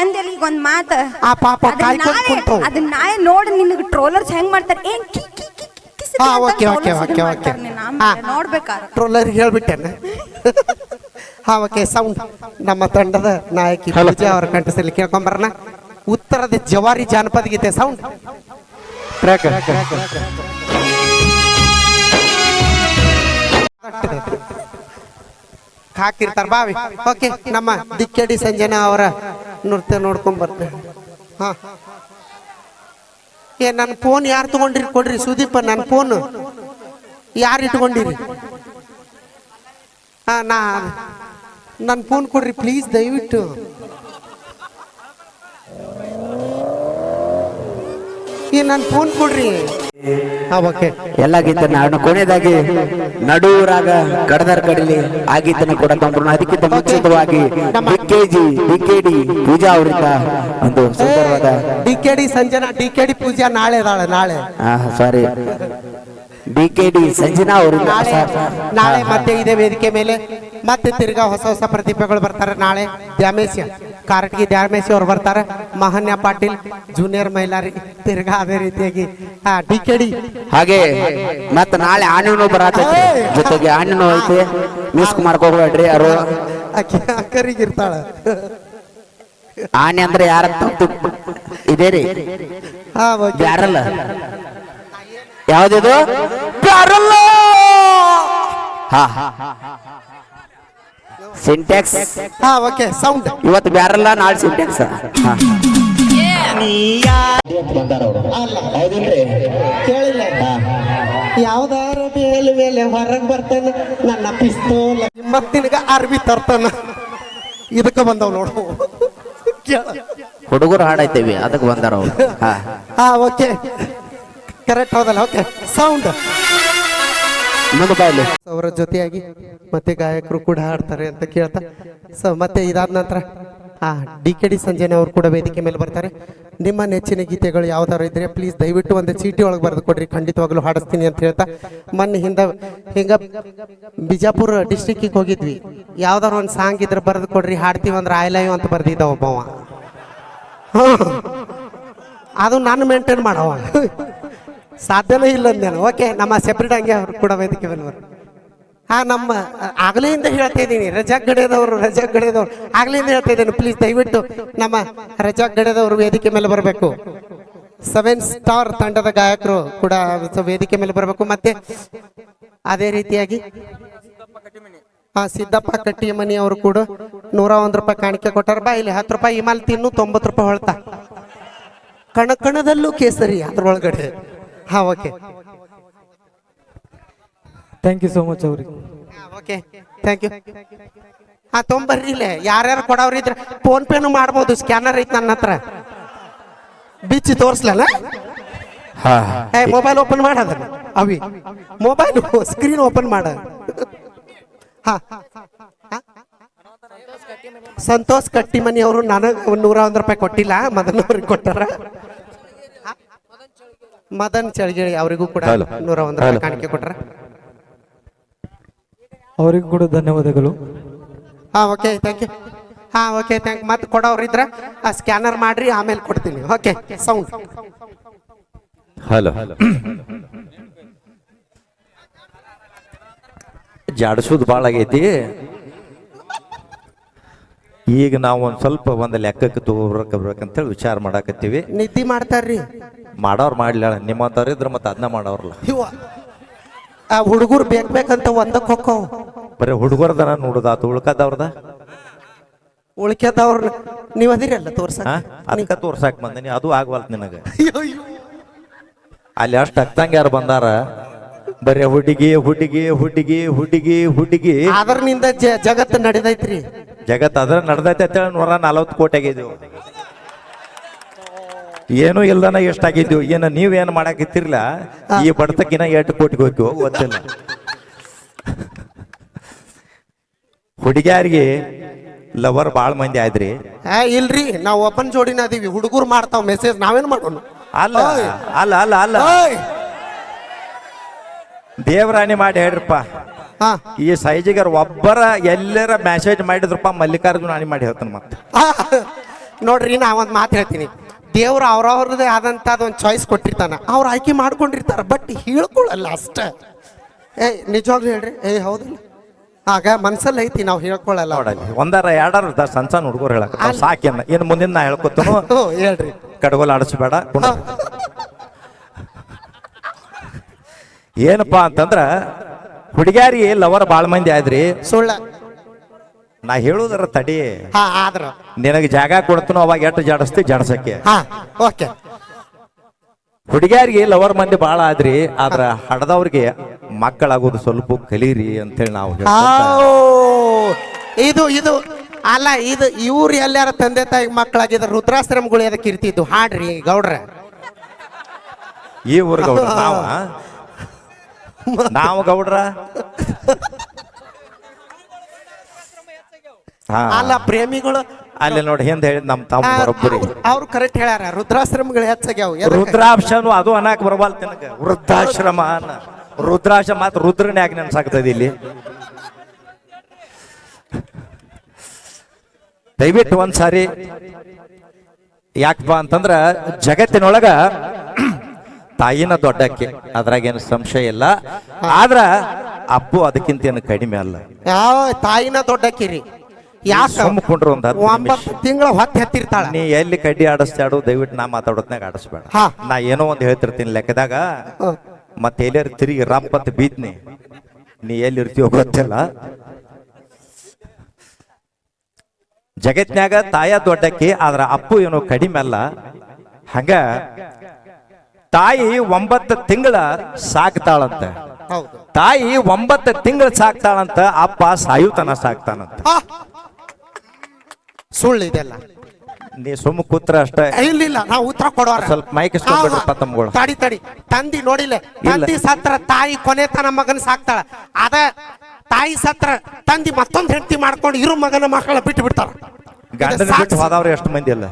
ಅಂದೆಲ್ಲ ಈಗ ಮಾತು ಮಾತ. ಆ ಪಾಪ ಕಾಯ್ಕೊಂಡು. ಅದನ್ನ ನಾಳೆ ನೋಡಿ ನಿನಗೆ ಟ್ರೋಲರ್ಸ್ ಹೆಂಗ್ ಮಾಡ್ತಾರೆ? ಏನ್ ಕಿ ಕಿ ಕಿ ಕಿ ಕಿಸಿರಿ ಹಾ, ಅಂತ ಓಕೆ, ಓಕೆ, ಓಕೆ, ಓಕೆ. ಮಾಡ್ತಾರೆ ನೀನ್? ಆಮೇಲೆ ಹಾ. ನೋಡ್ಬೇಕಾರೆ ಟ್ರೋಲರ್ ಹೇಳ್ಬಿಟ್ಟೆನ. ಹಾ ಓಕೆ ಸೌಂಡ್ ನಮ್ಮ ತಂಡದ ನಾಯಕಿ. ಪೂಜಾ ಅವರ ಕಂಠದಲ್ಲಿ ಕೇಳ್ಕೊಂಬರೋಣ. ಉತ್ತರದ ಜವಾರಿ ಜಾನಪದ ಗೀತೆ ಸೌಂಡ್ ಟ್ರ್ಯಾಕ್. ಹಾಕಿರ್ತಾರ ಬಾವಿ. ಓಕೆ, ನಮ್ಮ ದಿಕ್ಕೇಡಿ ಸಂಜನಾ ಅವರ ನೃತ್ಯ ನೋಡ್ಕೊಂಡ್ ಬರ್ತೇನೆ ಹಾ. ಏ ನನ್ನ ಫೋನ್ ಯಾರು ತಗೊಂಡಿರಿ ಕೊಡ್ರಿ, ಸುದೀಪ ನನ್ನ ಫೋನ್ ಯಾರು ಇಟ್ಕೊಂಡಿರಿ? ಹಾ, ನಾ ನನ್ನ ಫೋನ್ ಕೊಡ್ರಿ ಪ್ಲೀಸ್ ದಯವಿಟ್ಟು. ಏ ನನ್ನ ಫೋನ್ ಕೊಡ್ರಿ. ಹಾ ಓಕೆ. ಎಲ್ಲ ಗೀತನ ಹಾಡೋಣ ಕೊನೆಯದಾಗಿ ನಡುವರಾಗ ಕಡದರ್ ಕಡಲಿ ಆ ಗೀತನ ಕೂಡ ತಂದ್ರು ಅದಕ್ಕಿಂತ ಮುಂಚಿತವಾಗಿ ಡಿಕೆಜಿ ಡಿಕೆಡಿ ಪೂಜಾ ಅವರಿಂದ ಒಂದು ಸುಂದರವಾದ D K D Sanjana D K D Pooja ನಾಳೆ ನಾಳೆ. ನಾಳೆ ಸಾರಿ ಡಿಕೆಡಿ ಸಂಜನಾ ಅವರಿಂದ ನಾಳೆ ನಾಳೆ ಮತ್ತೆ ಇದೇ ವೇದಿಕೆ ಮೇಲೆ ಮತ್ತೆ ತಿರ್ಗಾ ಹೊಸ ಹೊಸ ಪ್ರತಿಭೆಗಳು ಬರ್ತಾರೆ ನಾಳೆ. ದ್ಯಾಮೇಶ್ಯ. ಕಾರಟಗಿ ದ್ಯಾಮೇಶಿ ಅವ್ರು ಬರ್ತಾರೆ. ಮಹನ್ಯ ಪಾಟೀಲ್ ಜೂನಿಯರ್ ಮೈಲಾರಿ ತಿರ್ಗಾ ಅದೇ ರೀತಿಯಾಗಿ. D K D. ಹಾಗೆ ಮತ್ತೆ ನಾಳೆ ಆಣಿನೂ ಬರತೈತಿ. ಜೊತೆಗೆ ಆಣಿನೂ ಐತಿ. ಮಿಸ್ ಮಾಡ್ಕೋಬೇಡ್ರಿ ಯಾರು ಆಕಿ ಅಕ್ಕರಿಗಿರ್ತಾಳ ಆನೆ ಅಂದ್ರೆ ಯಾರ ಇದೇ ರೀ. ಹಾ ಹಾ ಬ್ಯಾರಲ್ಲ ಯಾವ್ದಿದು ಬ್ಯಾರಲ್ಲ ಹಾ. ಸಿಂಟ್ಯಾಕ್ಸ್ ಹಾ ಓಕೆ ಸೌಂಡ್ ಇವತ್ತು ಬ್ಯಾರಲ್ಲ ನಾಳೆ ಸಿಂಟ್ಯಾಕ್ಸ್ ಹಾ. ಕೇಳಿಲ್ಲ ಯಾವ್ದಾರ ಮೇಲೆ ಮೇಲೆ ಹೊರಗೆ ಬರ್ತಾನ ನನ್ನ ಪಿಸ್ತೂಲ್ ಮತ್ ನಿನಗ ಅರ್ಬಿ ತರ್ತಾನ. ಇದಕ್ಕೆ ಬಂದವ್ ನೋಡು. ಕೇಳ. ಹುಡುಗರು ಹಾಡೈತೇವಿ ಅದಕ್ಕೆ ಬಂದಾರ ಅವ್ರು. ಹಾ. ಹಾ ಓಕೆ ಕರೆಕ್ಟ್ ಹೌದಲ್ಲ ಓಕೆ ಸೌಂಡ್ ಅವರ ಜೊತೆಯಾಗಿ ಮತ್ತೆ ಗಾಯಕರು ಕೂಡ ಹಾಡ್ತಾರೆ ಅಂತ ಕೇಳ್ತಾ. ಸೊ ಮತ್ತೆ ಇದಾದ ನಂತರ ಹಾ ಡಿ ಕೆ ಡಿ ಸಂಜಯ್ ಅವರು ಕೂಡ ವೇದಿಕೆ ಮೇಲೆ ಬರ್ತಾರೆ. ನಿಮ್ಮ ನೆಚ್ಚಿನ ಗೀತೆಗಳು ಯಾವ್ದಾರು ಇದ್ರೆ ಪ್ಲೀಸ್ ದಯವಿಟ್ಟು ಒಂದು ಚೀಟಿ ಒಳಗೆ ಬರೆದು ಕೊಡ್ರಿ. ಖಂಡಿತವಾಗ್ಲೂ ಹಾಡಿಸ್ತೀನಿ ಅಂತ ಹೇಳ್ತಾ. ಮೊನ್ನೆ ಹಿಂದೆ, ಹಿಂಗ ಬಿಜಾಪುರ ಡಿಸ್ಟಿಕ್ಕಿಗೆ ಹೋಗಿದ್ವಿ. ಯಾವ್ದಾರು ಒಂದು ಸಾಂಗ್ ಇದ್ರೆ ಬರೆದು ಕೊಡ್ರಿ. ಹಾಡ್ತೀವಿ ಅಂದ್ರೆ ಲವ್ ಅಂತ ಬರ್ದಿದ್ದ ಒಬ್ಬವ. ಅದು ನಾನು ಮೇಂಟೈನ್ ಮಾಡವ. ಸಾಧ್ಯನೇ ಇಲ್ಲ ಅಂದೇನು ಓಕೆ, ನಮ್ಮ ಸೆಪ್ರೇಟ್ ಹಂಗೆ ಅವ್ರು ಕೂಡ ವೇದಿಕೆ ಬರ್ ಹಾ, ನಮ್ಮ, ಆಗ್ಲಿಂದ ಹೇಳ್ತಾ ಇದ್ದೀನಿ ರಜಾ ಗಡೆದವರು ರಜಾ ಗಡೆದವರು ಆಗ್ಲಿಂದ ಹೇಳ್ತಾ ಇದ್ದೀನಿ ಪ್ಲೀಸ್ ದಯವಿಟ್ಟು ನಮ್ಮ ರಜಾ ಗಡೆದವರು ವೇದಿಕೆ ಮೇಲೆ ಬರಬೇಕು. ಸೆವೆನ್ ಸ್ಟಾರ್ ತಂಡದ ಗಾಯಕರು ಕೂಡ ವೇದಿಕೆ ಮೇಲೆ ಬರಬೇಕು. ಮತ್ತೆ ಅದೇ ರೀತಿಯಾಗಿ, ಹಾ, ಸಿದ್ದಪ್ಪ ಕಟ್ಟಿಮನಿ ಅವರು ಕೂಡ ನೂರ ಒಂದ್ ರೂಪಾಯಿ ಕಾಣಿಕೆ ಕೊಟ್ಟಾರ. ಬಾ, ಇಲ್ಲಿ ಹತ್ತು ರೂಪಾಯಿ ಇಮಾಲ್ ತಿನ್ನು, ತೊಂಬತ್ತು ರೂಪಾಯಿ ಹೊಳ್ತಾ. ಕಣ ಕಣದಲ್ಲೂ ಕೇಸರಿ ಅದ್ರೊಳಗಡೆ. ಹಾ okay. Thank you so much ಅವ್ರಿಗೆ. ಓಕೆ. ಥ್ಯಾಂಕ್ ಯು ಹಾ ತೊಂಬರ್ರಿ ಇಲ್ಲೇ. ಯಾರ್ಯಾರು ಕೊಡೋರು ಇದ್ರೆ ಫೋನ್ ಪೇನು ಮಾಡ್ಬೋದು. ಸ್ಕ್ಯಾನರ್ ಐತೆ ನನ್ನ ಹತ್ರ. ಬಿಚ್ಚಿ ತೋರಿಸ್ಲಲ್ಲ? ಹಾ ಏ ಮೊಬೈಲ್ ಓಪನ್ ಮಾಡೋದ ಅವಿ. ಮೊಬೈಲ್ ಸ್ಕ್ರೀನ್ ಓಪನ್ ಮಾಡ. ಹಾ. ಹಾ? ಸಂತೋಷ್ ಕಟ್ಟಿಮನಿ ಅವರು ನನಗೆ ಒಂದು ನೂರ ಒಂದು ರೂಪಾಯಿ ಕೊಟ್ಟಿಲ್ಲ. ಮದನವ್ರಿಗೆ ಕೊಟ್ಟಾರ? ಮದನ್ ಚಳಗಿಳಿ ಅವರಿಗೂ ಕೂಡ. ನೂರ ಒಂದು ರೂಪಾಯಿ ಕಾಣಿಕೆ ಕೊಟ್ರ. ಅವರಿಗೂ ಕೂಡ ಧನ್ಯವಾದಗಳು. ಹಾ ಓಕೆ ಥ್ಯಾಂಕ್ ಯು ಹಾ ಓಕೆ ಥ್ಯಾಂಕ್ ಮತ್ತೆ ಕೊಡೋರು ಇದ್ರ ಆ ಸ್ಕ್ಯಾನರ್ ಮಾಡ್ರಿ ಆಮೇಲೆ ಕೊಡ್ತೀನಿ. Okay sound hello. ಜಾಡಿಸೋದು ಭಾಳ ಆಗೈತಿ. ಈಗ ನಾವು ಒಂದು ಸ್ವಲ್ಪ ಒಂದು ಲೆಕ್ಕಕ್ಕೆ ತಗೋಬೇಕು ಬರ್ಬೇಕಂತೇಳಿ ವಿಚಾರ ಮಾಡಾಕತ್ತೀವಿ. ನಿದ್ದೆ ಮಾಡ್ತಾರ್ರಿ. ಮಾಡೋರು ಮಾಡ್ಲಿಲ್ಲ ನಿಮ್ಮಂಥವ್ರು ಇದ್ರೆ ಮತ್ತೆ ಅದನ್ನ ಮಾಡೋರಲ್ಲ ಇವ ಆ ಹುಡುಗರು ಬೇಕ್ ಬೇಕಂತ ಒಂದಕ್ಕೆ ಹೊಕ್ಕವು. ಬರೀ ಹುಡುಗರ್ದನ ನೋಡುದಾತು ಉಳ್ಕದವ್ರದ ಉಳ್ಕದವ್ರ ನೀವು ಅದಿರಲ್ಲ ತೋರ್ಸ ಅದಕ್ಕ ತೋರ್ಸಾಕ್ ಬಂದಿನಿ ಅದು ಆಗವಲ್ತು ನಿನಗೆ. ಅಲ್ಲಿ ಅಷ್ಟು ಅಕ್ತಂಗ ಯಾರು ಬಂದಾರ. ಬರೀ ಹುಡುಗಿ ಹುಡುಗಿ ಹುಡುಗಿ ಹುಡುಗಿ ಹುಡುಗಿ. ಅದರ್ನಿಂದ ಜಗತ್ತು ನಡೆದೈತ್ರಿ. ಜಗತ್ ಅದ್ರ ನಡ್ದೈತೆ ಅಂತೇಳಿ ನೂರ ನಲವತ್ತು ಕೋಟಿ ಆಗಿದ್ವು. ಏನೂ ಇಲ್ದನ ಎಷ್ಟಾಗಿದ್ವು ಏನು ನೀವೇನು ಮಾಡಾಕಿತ್ತಿರ್ಲ? ಈ ಬಡತಕ್ಕಿನ ಎಂಟು ಕೋಟಿಗೆ ಹೋಗ್ತೀವೋ ಗೊತ್ತಿಲ್ಲ. ಹುಡುಗಿಯಾರಿಗೆ ಲವರ್ ಭಾಳ ಮಂದಿ ಆಯ್ತ್ರಿ. ಆ ಇಲ್ರಿ. ನಾವು ಓಪನ್ ಜೋಡಿನ ಅದೀವಿ. ಹುಡುಗರು ಮಾಡ್ತಾವ್ ಮೆಸೇಜ್ ನಾವೇನ್ ಮಾಡೋಣ ಅಲ್ಲ ಅಲ್ಲ ಅಲ್ಲ ಅಲ್ಲ! ದೇವರಾಣಿ ಮಾಡಿ ಹೇಳ್ರಪ್ಪ. ಈ ಸೈಜಿಗರ್ ಒಬ್ಬರ ಎಲ್ಲರ ಮೆಸೇಜ್ ಮಾಡಿದ್ರಪ್ಪ ಮಲ್ಲಿಕಾರ್ಜುನ ನಾನು ಮಾಡಿ ಹೇಳ್ತಾನೆ ಮತ್ತೆ. ನೋಡ್ರಿ ನಾ ಒಂದು ಮಾತು ಹೇಳ್ತೀನಿ. ದೇವ್ರು ಅವ್ರವ್ರದೇ ಆದಂಥದ್ದು ಒಂದು ಚಾಯ್ಸ್ ಕೊಟ್ಟಿರ್ತಾನ. ಅವ್ರು ಆಯ್ಕೆ ಮಾಡ್ಕೊಂಡಿರ್ತಾರೆ ಬಟ್ ಹೇಳ್ಕೊಳ್ಳಲ್ಲ ಅಷ್ಟ. ಏಯ್ ನಿಜವಾಗ್ಲೂ ಹೇಳ್ರಿ? ಏಯ್ ಹೌದಿಲ್ಲ? ಆಗ ಮನ್ಸಲ್ಲಿ ಐತಿ ನಾವು ಹೇಳ್ಕೊಳ್ಳಲ್ಲ ನೋಡಲ್ಲಿ ಒಂದಾರ ಎರಡಾರ ಇರ್ತಾರ ಸಣ್ಣ ಸಣ್ಣ ಹುಡುಗರು ಹೇಳಕ್ ಸಾಕೇನ ಏನು ಮುಂದಿನ ನಾ ಹೇಳ್ಕೊತನು. ಹೇಳ್ರಿ. ಕಡಗೋಲ್ ಆಡಿಸ್ಬೇಡ ಏನಪ್ಪಾ ಅಂತಂದ್ರ ಹುಡುಗ್ಯಾರಿ ಲವರ್ ಬಾಳ ಮಂದಿ ಆದ್ರಿ. ಸುಳ್ಳ. ನಾ ಹೇಳುದರ ತಡಿ. ಹಾ ಆದ್ರ. ನಿನಗೆ ಜಾಗ ಕೊಡ್ತನು ಅವಾಗ ಎಷ್ಟು ಜಾಡಿಸ್ತಿ ಜಾಡ್ಸಕ್ಕೆ. ಹಾ ಓಕೆ. ಹುಡುಗ್ಯಾರಿಗೆ ಲವರ್ ಮಂದಿ ಬಾಳ ಆದ್ರಿ ಆದ್ರ ಹಡದವ್ರಿಗೆ ಮಕ್ಕಳಾಗೋದು ಸ್ವಲ್ಪ ಕಲೀರಿ ಅಂತೇಳಿ ನಾವು ಇದು ಇದು ಅಲ್ಲ ಇದು ಇವ್ರು ಎಲ್ಲಾರ ತಂದೆ ತಾಯಿ ಮಕ್ಕಳಾಗಿದ್ರೆ ರುದ್ರಾಶ್ರಮಗಳು ಅದಕ್ಕೆ ಇರ್ತಿದ್ದು ಹಾಡ್ರಿ ಗೌಡ್ರ. ಈ ಊರ್ಗೌಡ್ರ ನಾವ? ನಾವು ಗೌಡ್ರ? ಅಲ್ಲ ಪ್ರೇಮಿಗಳು ಅಲ್ಲಿ ನೋಡಿ ಹಿಂದೆ ಹೇಳಿದ್ ನಮ್ ತಮ್ಮ ಅವ್ರು ಕರೆಕ್ಟ್ ಹೇಳ್ಯಾರ ರುದ್ರಾಶ್ರಮಗಳು ಹೆಚ್ಚಾಗ್ಯಾವ. ರುದ್ರಾಶನು ಅದು ಅನ್ನಕ್ ಬರಬಾಲ್ ತಿನಕ. ವೃದ್ಧಾಶ್ರಮ ಅನ್ನ. ರುದ್ರಾಶ್ರಮ ಮಾತ್ರ ರುದ್ರನೇ ಯಾಕೆ ನೆನ್ಸಾಗ್ತದೆ ಇಲ್ಲಿ. ದಯವಿಟ್ಟು ಒಂದ್ಸಾರಿ ಯಾಕಪ್ಪ ಅಂತಂದ್ರ ಜಗತ್ತಿನೊಳಗ ತಾಯಿನ ದೊಡ್ಡಕ್ಕೆ. ಅದ್ರಾಗೇನು ಸಂಶಯ ಇಲ್ಲ. ಆದ್ರ ಅಪ್ಪು ಅದಕ್ಕಿಂತ ಏನು ಕಡಿಮೆ ಅಲ್ಲ. ಯಾವ ತಾಯಿನ ದೊಡ್ಡಕ್ಕಿರಿ ಯಾಕ? ಸುಮ್ಕೊಂಡ್ರು ಒಂದ್ ಹತ್ತು ನಿಮಿಷ. ಒಂಬತ್ತು ತಿಂಗಳ ಹೊತ್ತು ಹತ್ತಿರ್ತಾಳ. ನೀ ಎಲ್ಲಿ ಕಡ್ಡಿ ಆಡಿಸ್ತಾಡು ದಯವಿಟ್ಟು ನಾ ಮಾತಾಡೋದ್ನಾಗ ಆಡಿಸ್ಬೇಡ. ಹಾ. ನಾ ಏನೋ ಒಂದು ಹೇಳ್ತಿರ್ತೀನಿ ಲೆಕ್ಕದಾಗ. ಮತ್ತೆ ಎಲ್ಲಾರು ತಿರುಗಿ ಅಂತ ಬೀದ್ನಿ ನೀ ಎಲ್ಲಿ ಇರ್ತೀಯೋ ಗೊತ್ತಿಲ್ಲ. ಜಗತ್ನ್ಯಾಗ ತಾಯ ದೊಡ್ಡಕ್ಕೆ ಆದ್ರ ಅಪ್ಪು ಏನೋ ಕಡಿಮೆ ಅಲ್ಲ. ಹಂಗ ತಾಯಿ ಒಂಬತ್ತು ತಿಂಗಳ ಸಾಕ್ತಾಳಂತೆ. ತಾಯಿ ಒಂಬತ್ತು ತಿಂಗಳ ಸಾಕ್ತಾಳಂತ ಅಪ್ಪ ಸಾಯುತನ ಸಾಕ್ತಾನಂತ! ಸುಳ್ಳು ಇದೆಲ್ಲ ನೀ ಸುಮ್ಮ ಕೂತ್ರ ಅಷ್ಟೇ. ಇಲ್ಲ ಇಲ್ಲ ನಾವು ಉತ್ತರ ಕೊಡೋರ ಸ್ವಲ್ಪ ಮೈಕ್ ಇಸ್ಕೊಂಡ್ಬಿಡ್ರಪ್ಪ ತಮ್ಗಳು. ತಡಿ ತಡಿ. ತಂದಿ ನೋಡಿಲ್ಲ. ತಂದಿ ಸತ್ರ ತಾಯಿ ಕೊನೆ ತನ ಮಗನ ಸಾಕ್ತಾಳ. ಅದ ತಾಯಿ ಸತ್ರ ತಂದಿ ಮತ್ತೊಂದ್ ಹೆಂಡತಿ ಮಾಡ್ಕೊಂಡು ಇರು ಮಗನ ಮಕ್ಕಳ ಬಿಟ್ಟು ಬಿಡ್ತಾರ. ಗಂಡನ ಬಿಟ್ಟು. ಹೋದವ್ರು ಎಷ್ಟು ಮಂದಿ ಅಲ್ಲ?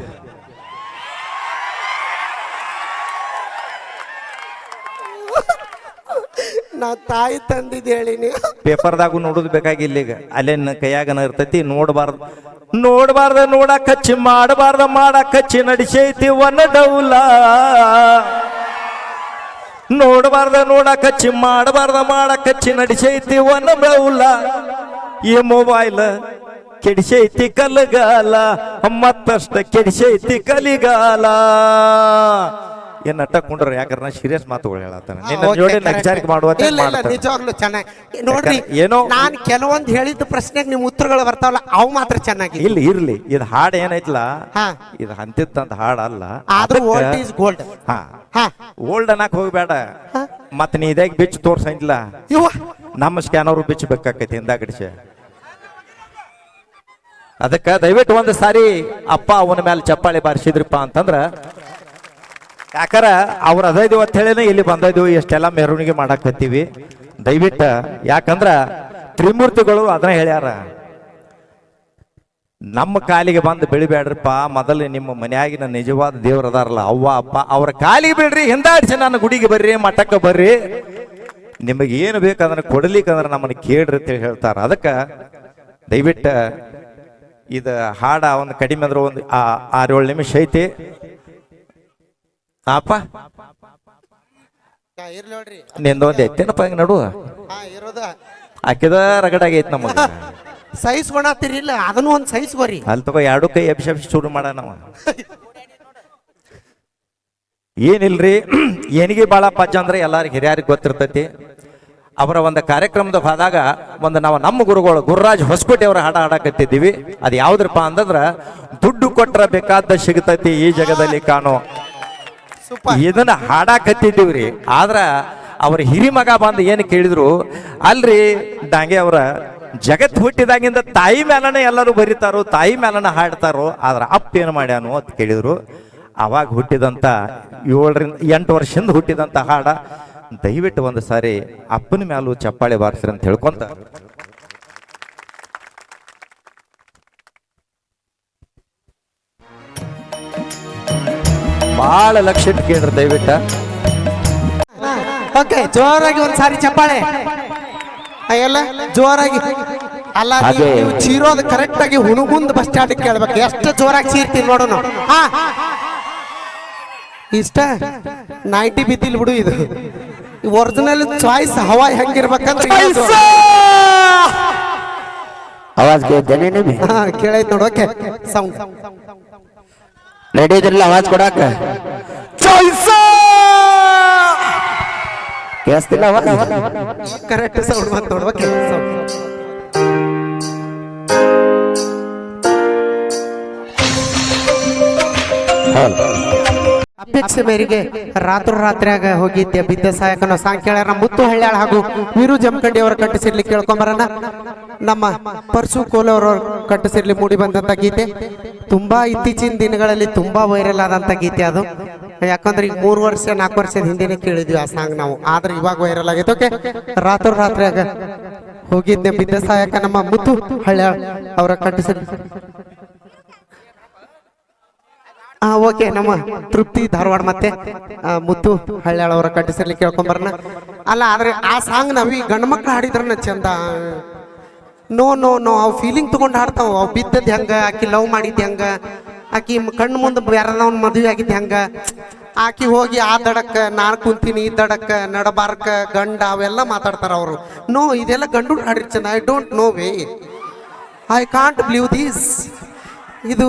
ನಾ ತಾಯಿ ತಂದಿದ್ ಹೇಳಿನಿ. ಪೇಪರ್ದಾಗೂ ನೋಡುದು ಬೇಕಾಗಿಲ್ಲ ಈಗ. ಅಲ್ಲೇನ ಕೈಯಾಗನ ಇರ್ತೈತಿ, ನೋಡಬಾರ್ದು. ನೋಡಬಾರ್ದ ನೋಡ ಕಚ್ಚಿ, ಮಾಡಬಾರ್ದ ಮಾಡ ಕಚ್ಚಿ ನಡಿಸೈತಿ ಒನ ಡೌಲ ನೋಡಬಾರ್ದ ನೋಡ ಕಚ್ಚಿ, ಮಾಡಬಾರ್ದ ಮಾಡ ಕಚ್ಚಿ ನಡಿಸೈತಿ ಒನ ಡೌಲ ಈ ಮೊಬೈಲ್ ಕೆಡಿಸೈತಿ ಕಲಗಾಲ, ಮತ್ತಷ್ಟ ಕೆಡಿಸೈತಿ ಕಲಿಗಾಲ. ಏನ್ ನಟ್ಟ ಕುಂಡ್ರ ಯಾಕಂದ್ರೆ ನಾ ಸೀರಿಯಸ್ ಮಾತುಗಳು ಹೇಳತ್ತಾನ. ನಿನ್ನ ಓಕೆ, ಜೋಡಿ correct. ನಗ್ಜಾರಿಕೆ ಮಾಡುವ ಇಲ್ಲ ಇಲ್ಲ ನಿಜವಾಗ್ಲೂ ಚೆನ್ನಾಗಿ ನೋಡ್ರಿ ಯಾಕಂದ್ರೆ ಏನೋ- ನಾನ್ ಕೆಲವೊಂದು ಹೇಳಿದ ಪ್ರಶ್ನೆಗೆ ನಿಮ್ ಉತ್ತರಗಳು ಬರ್ತಾವಲ್ಲ ಅವು ಮಾತ್ರ ಚೆನ್ನಾಗಿ ಇಲ್ಲಿ ಇರ್ಲಿ. ಇದು ಹಾಡ್ ಏನೈತ್ಲ ಹಾ. ಇದು ಹಂತಿತ್ತಂತ ಹಾಡ ಅಲ್ಲ. ಆದ್ರೂ ಓಲ್ಡ್ ಈಸ್ ಗೋಲ್ಡ್ ಹಾ. ಹಾ. ಓಲ್ಡ್ ಅನ್ನಕ್ ಹೋಗ್ಬೇಡ. ಮತ್ ನೀ ಇದಾಗ ಬಿಚ್ಚು ತೋರ್ಸಂಗಿಲ್ಲ? ಇವ. ನಮ್ಮ ಸ್ಕ್ಯಾನರ್ ಬಿಚ್ಚಬೇಕಾಕೈತಿ ಹಿಂದಾಗಡಿಸ ಅದಕ್ಕ ದಯವಿಟ್ಟು ಒಂದ್ ಸಾರಿ ಅಪ್ಪ ಅವನ ಮೇಲೆ ಚಪ್ಪಾಳಿ ಬಾರಿಸಿದ್ರಪ್ಪ ಅಂತಂದ್ರ ಯಾಕಾರ ಅವ್ರ ಅದೈದು ಅಂತ ಹೇಳಿನೇ ಇಲ್ಲಿ ಬಂದಿದ್ದೀವಿ ಎಷ್ಟೆಲ್ಲ ಮೆರವಣಿಗೆ ಮಾಡಕತ್ತೀವಿ ದಯವಿಟ್ಟು, ಯಾಕಂದ್ರ ತ್ರಿಮೂರ್ತಿಗಳು ಅದನ್ನ ಹೇಳ್ಯಾರ. ನಮ್ಮ ಕಾಲಿಗೆ ಬಂದು ಬೆಳಿಬೇಡ್ರಪ್ಪ ಮೊದಲು ನಿಮ್ಮ ಮನೆಯಾಗಿನ ನಿಜವಾದ ದೇವ್ರ ಅದಾರಲ್ಲ, ಅವ್ವ, ಅಪ್ಪ, ಅವ್ರ ಕಾಲಿಗೆ ಬಿಡ್ರಿ ಹಿಂದಾಡಿಸಿ ನನ್ನ ಗುಡಿಗೆ ಬರ್ರಿ, ಮಠಕ್ಕೆ ಬರ್ರಿ. ನಿಮಗೆ ಏನು ಬೇಕು ಅದನ್ನ ನಮ್ಮನ್ನು ನಮ್ಮನ್ನ ಕೇಳ್ರಿ ಅಂತ ಹೇಳ್ತಾರ. ಅದಕ್ಕೆ ದಯವಿಟ್ಟು, ಇದು ಹಾಡ ಒಂದು ಕಡಿಮೆ ಅಂದ್ರೆ ಒಂದು ಆರೇಳು ನಿಮಿಷ ಐತಿ. ಅಪ್ಪ ಇರ್ಲಿ ನೋಡ್ರಿ. ನಿಂದೊಂದು ಐತೇನಪ್ಪ ಹಿಂಗೆ ನಡು ಹಾ ಇರೋದ. ಆಕಿದ ರಗಡಾಗೈತಿ ನಮಗೆ. ಸೈಜ್ ಇಲ್ಲ ಅದನ್ನು ಒಂದ್ ಸಹಿಸ್ಕೋರಿ ಅಲ್ಲಿ ತಗೋ ಎರಡು ಕೈ ಎಬ್ಸಿ ಎಬ್ಸಿ ಶುರು ಮಾಡ ನಾವು. ಏನಿಲ್ರಿ ಏನಿಗೆ ಬಾಳ ಪಜ್ಜ ಅಂದ್ರೆ ಎಲ್ಲಾರಿಗ ಹಿರಿಯರಿಗೆ ಗೊತ್ತಿರ್ತೈತಿ. ಅವರ ಒಂದು ಕಾರ್ಯಕ್ರಮದ ಹೋದಾಗ ಒಂದು ನಾವು ನಮ್ಮ ಗುರುಗಳು ಗುರುರಾಜ್ ಹೊಸಕೋಟೆ ಅವರ ಹಾಡ ಹಾಡಕತ್ತಿದ್ದೀವಿ. ಅದು ಯಾವ್ದ್ರಪ್ಪ ಅಂತಂದ್ರ ದುಡ್ಡು ಕೊಟ್ರ ಬೇಕಾದ ಸಿಗತೈತಿ ಈ ಜಗದಲ್ಲಿ ಕಾಣೋ. ಇದನ್ನ ಹಾಡಾಕತ್ತಿದ್ದೀವ್ರಿ. ಆದ್ರ ಅವ್ರ ಹಿರಿ ಮಗ ಬಂದು ಏನು ಕೇಳಿದ್ರು, ಅಲ್ರಿ ಡಾಂಗೆ ಅವರ ಜಗತ್ ಹುಟ್ಟಿದಾಗಿಂದ ತಾಯಿ ಮೇಲನ ಎಲ್ಲರೂ ಬರೀತಾರೋ, ತಾಯಿ ಮೇಲನ ಹಾಡ್ತಾರೋ, ಆದ್ರ ಅಪ್ಪ ಏನು ಮಾಡ್ಯಾನು ಅಂತ ಕೇಳಿದ್ರು. ಅವಾಗ ಹುಟ್ಟಿದಂತ ಏಳರಿಂದ ಎಂಟು ವರ್ಷದಿಂದ ಹುಟ್ಟಿದಂತ ಹಾಡ, ದಯವಿಟ್ಟು ಒಂದು ಸಾರಿ ಅಪ್ಪನ ಮ್ಯಾಲೂ ಚಪ್ಪಾಳೆ ಬಾರಿಸ್ರಿ ಅಂತ ಹೇಳ್ಕೊಂತ ಭಾಳ ಲಕ್ಷ ಇಟ್ಟು ಕೇಳ್ರಿ ದಯವಿಟ್ಟ. ಓಕೆ ಜೋರಾಗಿ ಒಂದ್ ಸಾರಿ ಚಪ್ಪಾಳೆ. ಎಲ್ಲ ಜೋರಾಗಿ. ಅಲ್ಲ ನೀವು ಚೀರೋದು ಕರೆಕ್ಟ್ ಆಗಿ ಹುಣಗುಂದ್ ಬಸ್ ಸ್ಟ್ಯಾಂಡ್ ಕೇಳ್ಬೇಕು. ಎಷ್ಟು ಜೋರಾಗಿ ಚೀರ್ತೀನಿ ನೋಡೋಣ ಹಾ. ಇಷ್ಟ? ನೈಂಟಿ ಬಿದ್ದಿಲ್ ಬಿಡು ಇದು. ಒರಿಜಿನಲ್ ಚಾಯ್ಸ್ ಹವಾ ಹೆಂಗಿರ್ಬೇಕಂತ ಆವಾಜ್ ನೋಡೋಕೆ ಕೇಳೈತೆ ಓಕೆ ಸೌಂಡ್ ರೆಡಿ ಇದ್ರಲ್ಲ ಆವಾಜ್ ಕೊಡಾಕ ಕೇಳಿಸ್ತಿಲ್ಲ ಕರೆಕ್ಟ್ ಸೌಂಡ್ ಬಂತು ನೋಡು ಓಕೆ ಸೌಂಡ್ ಹೌದು. ಅಪೇಕ್ಷೆ ಮೇರೆಗೆ ರಾತ್ರೋರಾತ್ರಿಯಾಗ ಹೋಗಿದ್ದೆ, ಬಿದ್ದ ಸಹಾಯಕನ ಸಾಂಗ್ ಕೇಳ್ಯಾರ ಮುತ್ತು ಹಳ್ಯಾಳ ಹಾಗೂ ವೀರು ಜಮಖಂಡಿ ಅವರ ಕಂಠಸಿರ್ಲಿ ಕೇಳ್ಕೊಂಬರನ ನಮ್ಮ ಪರ್ಶು ಕೋಲ್ ಅವರ ಕಂಠಸಿರ್ಲಿ ಮೂಡಿ ಬಂದಂತ ಗೀತೆ. ತುಂಬಾ ಇತ್ತೀಚಿನ ದಿನಗಳಲ್ಲಿ ತುಂಬಾ ವೈರಲ್ ಆದಂತ ಗೀತೆ ಅದು. ಯಾಕಂದ್ರೆ ಈಗ ಮೂರು ವರ್ಷ, ನಾಲ್ಕು ವರ್ಷದ ಹಿಂದೆನೆ ಕೇಳಿದ್ವಿ ಆ ಸಾಂಗ್ ನಾವು. ಆದ್ರೆ ಇವಾಗ ವೈರಲ್ ಆಗಿತ್ತು ಓಕೆ? ರಾತ್ರೋರಾತ್ರಿಯಾಗ ಹೋಗಿದ್ದೆ, ಬಿದ್ದ ಸಹಾಯಕ ನಮ್ಮ ಮುತ್ತು ಹಳ್ಯಾಳ ಅವರ ಕಂಠಸಿರ್ಲಿ ಹಾ ಓಕೆ ನಮ್ಮ ತೃಪ್ತಿ ಧಾರವಾಡ ಮತ್ತೆ ಆ, ಮುತ್ತು ಅವರ ಕಟ್ಟಿಸಲಿ ಕೇಳ್ಕೊಂಬರ್ನ ಅಲ್ಲ ಆದ್ರೆ ಆ ಸಾಂಗ್ ನಾವಿ ಗಂಡು ಮಕ್ಳು ಹಾಡಿದ್ರನ್ನ ಚಂದ. ನೋ ನೋ ನೋ ಅವ್ ಫೀಲಿಂಗ್ ತಗೊಂಡ್ ಹಾಡ್ತಾವ. ಅವ್ ಬಿದ್ದದ್ ಹೆಂಗ ಆಕಿ ಲವ್ ಮಾಡಿದ್ ಹೆಂಗ ಆಕಿ ಕಣ್ಣು ಮುಂದೆ ಯಾರದವನ್ ಮದುವೆ ಆಗಿದ್ ಹೆಂಗ. ಆಕಿ ಹೋಗಿ ಆ ದಡಕ್ಕ ನಾನು ಕುಂತೀನಿ ಈ ದಡಕ್ಕ ನಡಬಾರ್ಕ ಗಂಡ ಅವೆಲ್ಲ ಮಾತಾಡ್ತಾರ ಅವರು. ನೋ ಇದೆಲ್ಲ ಗಂಡು ಹಾಡಿರ್ ಚಂದ. I don't no way I can't believe these ಇದು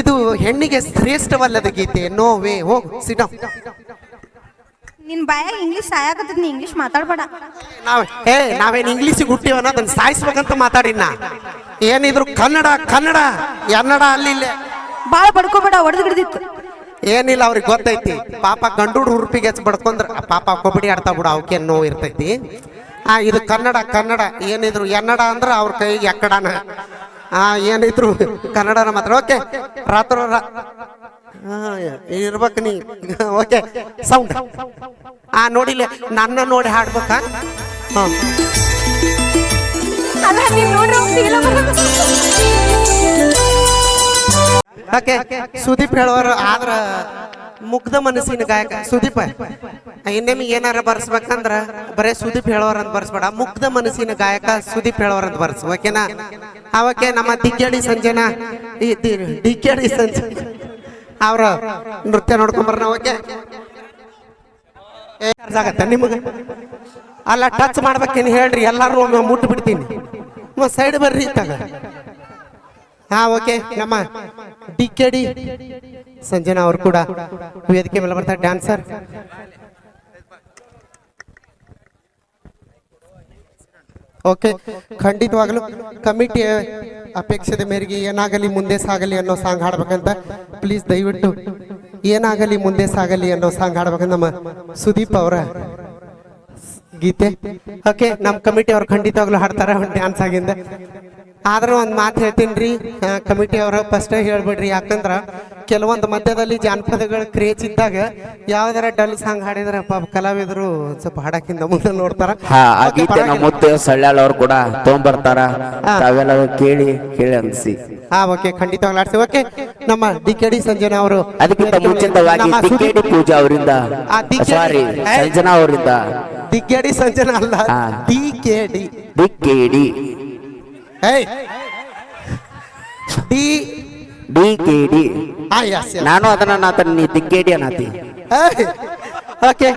ಇದು ಹೆಣ್ಣಿಗೆ ಶ್ರೇಷ್ಠವಲ್ಲದ ಗೀತೆ. ನೋ ವೇ ಹೋಗ್ ಸಿಟ ನಿನ್ ಬಾಯಾಗ ಇಂಗ್ಲಿಷ್ ಸಾಯಾಕತ್ತದ ನೀ ಇಂಗ್ಲಿಷ್ ಮಾತಾಡ್ಬೇಡ. ನಾವ್ ಏ ನಾವೇನ್ ಇಂಗ್ಲಿಷ್ ಹುಟ್ಟಿವನ? ಅದನ್ನ ಸಾಯಿಸ್ಬೇಕಂತ ಮಾತಾಡಿನ ಏನಿದ್ರು ಕನ್ನಡ ಕನ್ನಡ ಕನ್ನಡ ಅಲ್ಲಿ ಇಲ್ಲೇ. ಬಾಳ ಬಡ್ಕೋಬೇಡ ಹೊಡೆದು ಹಿಡ್ದಿತ್ತು. ಏನಿಲ್ಲ ಅವ್ರಿಗೆ ಗೊತ್ತೈತಿ. ಪಾಪ ಗಂಡು ಹುರುಪಿಗೆ ಹಚ್ಚಿ ಬಡ್ಕೊಂಡ್ರ ಪಾಪ ಕಬಡ್ಡಿ ಆಡ್ತಾ ಬಿಡ ಅವಕ್ಕೆ ನೋವು ಇರ್ತೈತಿ. ಆ ಇದು ಕನ್ನಡ ಕನ್ನಡ. ಏನಿದ್ರು ಎನ್ನಡ ಅಂದ್ರ ಅವ್ರ ಕೈಗೆ ಎಕ್ಕಡನ. ಆ ಏನಿದ್ರು ಕನ್ನಡನ ಮಾತ್ರ. ಓಕೆ ರಾತ್ರ ಇರ್ಬೇಕು ನೀ. ಓಕೆ ಸೌಂಡ್ ಆ ನೋಡಿಲ್ಲ ನನ್ನ ನೋಡಿ ಹಾಡ್ಬೇಕ? ಹಾ. ನೋಡ್ರಿ ಓಕೆ ಸುದೀಪ್ ಹೇಳೋರು ಆದ್ರ ಮುಗ್ಧ ಮನಸ್ಸಿನ ಗಾಯಕ ಸುದೀಪ. ಇನ್ನೇಮಿ ಏನಾರ ಬರ್ಸ್ಬೇಕಂದ್ರ ಬರೇ ಸುದೀಪ್ ಹೇಳೋರ್ ಅಂತ ಬರ್ಸ್ಬೇಡ. ಮುಗ್ಧ ಮನಸ್ಸಿನ ಗಾಯಕ ಸುದೀಪ್ ಹೇಳೋರ್ ಅಂತ ಬರ್ಸ್, ಓಕೆನಾ? ಅವಕ್ಕೆ ನಮ್ಮ ದಿಗ್ಗಡಿ ಸಂಜನಾ ದಿಗ್ಗಡಿ ಸಂಜೆ ಅವ್ರ ನೃತ್ಯ ನೋಡ್ಕೊಂಬರ್ನ ಓಕೆ? ನಿಮಗೆ? ಅಲ್ಲ, ಟಚ್ ಮಾಡ್ಬೇಕೇನು ಹೇಳ್ರಿ ಎಲ್ಲಾರು ಒಮ್ಮೆ ಮುಟ್ಟು ಸೈಡ್ ಬರ್ರಿ ತಗ ಹಾ, ಓಕೆ, ನಮ್ಮ ಡಿ ಸಂಜನಾ ಅವರು ಕೂಡ ವೇದಿಕೆ ಮೇಲೆ ಬರ್ತಾರೆ. ಡ್ಯಾನ್ಸರ್. ಓಕೆ, ಖಂಡಿತವಾಗಲು ಕಮಿಟಿ ಅಪೇಕ್ಷೆದ ಮೇರೆಗೆ ಏನಾಗಲಿ ಮುಂದೆ ಸಾಗಲಿ ಅನ್ನೋ ಸಾಂಗ್ ಹಾಡ್ಬೇಕಂತ ಪ್ಲೀಸ್ ದಯವಿಟ್ಟು ಏನಾಗಲಿ ಮುಂದೆ ಸಾಗಲಿ ಅನ್ನೋ ಸಾಂಗ್ ಹಾಡ್ಬೇಕಂತ ನಮ್ಮ ಸುದೀಪ್ ಅವರ ಗೀತೆ. ಓಕೆ, ನಮ್ಮ ಕಮಿಟಿ ಅವ್ರು ಖಂಡಿತವಾಗ್ಲೂ ಹಾಡ್ತಾರೆ. ಡ್ಯಾನ್ಸ್ ಆಗಿಂದ. ಆದ್ರೂ ಒಂದು ಮಾತು ಹೇಳ್ತೀನಿ ರೀ ಕಮಿಟಿ ಅವರು ಫಸ್ಟ್ ಹೇಳ್ಬಿಡ್ರಿ. ಯಾಕಂದ್ರ ಕೆಲವೊಂದು ಮಧ್ಯದಲ್ಲಿ ಜಾನಪದಗಳು ಕ್ರೇಜ್ ಇದ್ದಾಗ ಯಾವ್ದಾರ ಡಲ್ ಸಾಂಗ್ ಹಾಡಿದ್ರೆ ಪಾಪ ಕಲಾವಿದರು ಸ್ವಲ್ಪ ಹಾಡಕ್ಕಿಂತ ಮುಂದೆ ನೋಡ್ತಾರ. ಅವ್ರು ಕೂಡ ತಗೊಂಡ್ಬರ್ತಾರ ತಾವೆಲ್ಲ ಕೇಳಿ ಕೇಳಿ ಅನ್ಸಿ. ಹಾ ಓಕೆ ಖಂಡಿತವಾಗ್ಲೂ ಆಡ್ತೀವಿ ಓಕೆ ನಮ್ಮ ಡಿ ಕೆ ಡಿ ಸಂಜನಾ ಅವರು. ಅದಕ್ಕಿಂತ ಮುಂಚಿತವಾಗಿ ಡಿ ಪೂಜಾ ಅವರಿಂದ. ಸಾರಿ. ಸಂಜನಾ ಅವರಿಂದ. ಡಿ ಸಂಜನಾ ಅಲ್ಲ ಹಾ. D K D. D. I S ನಾನು ಅದನ್ನ ನಾತ ನೀ ದಿಗ್ಗೇಡಿ ಅನ್ನತಿ ಓಕೆ.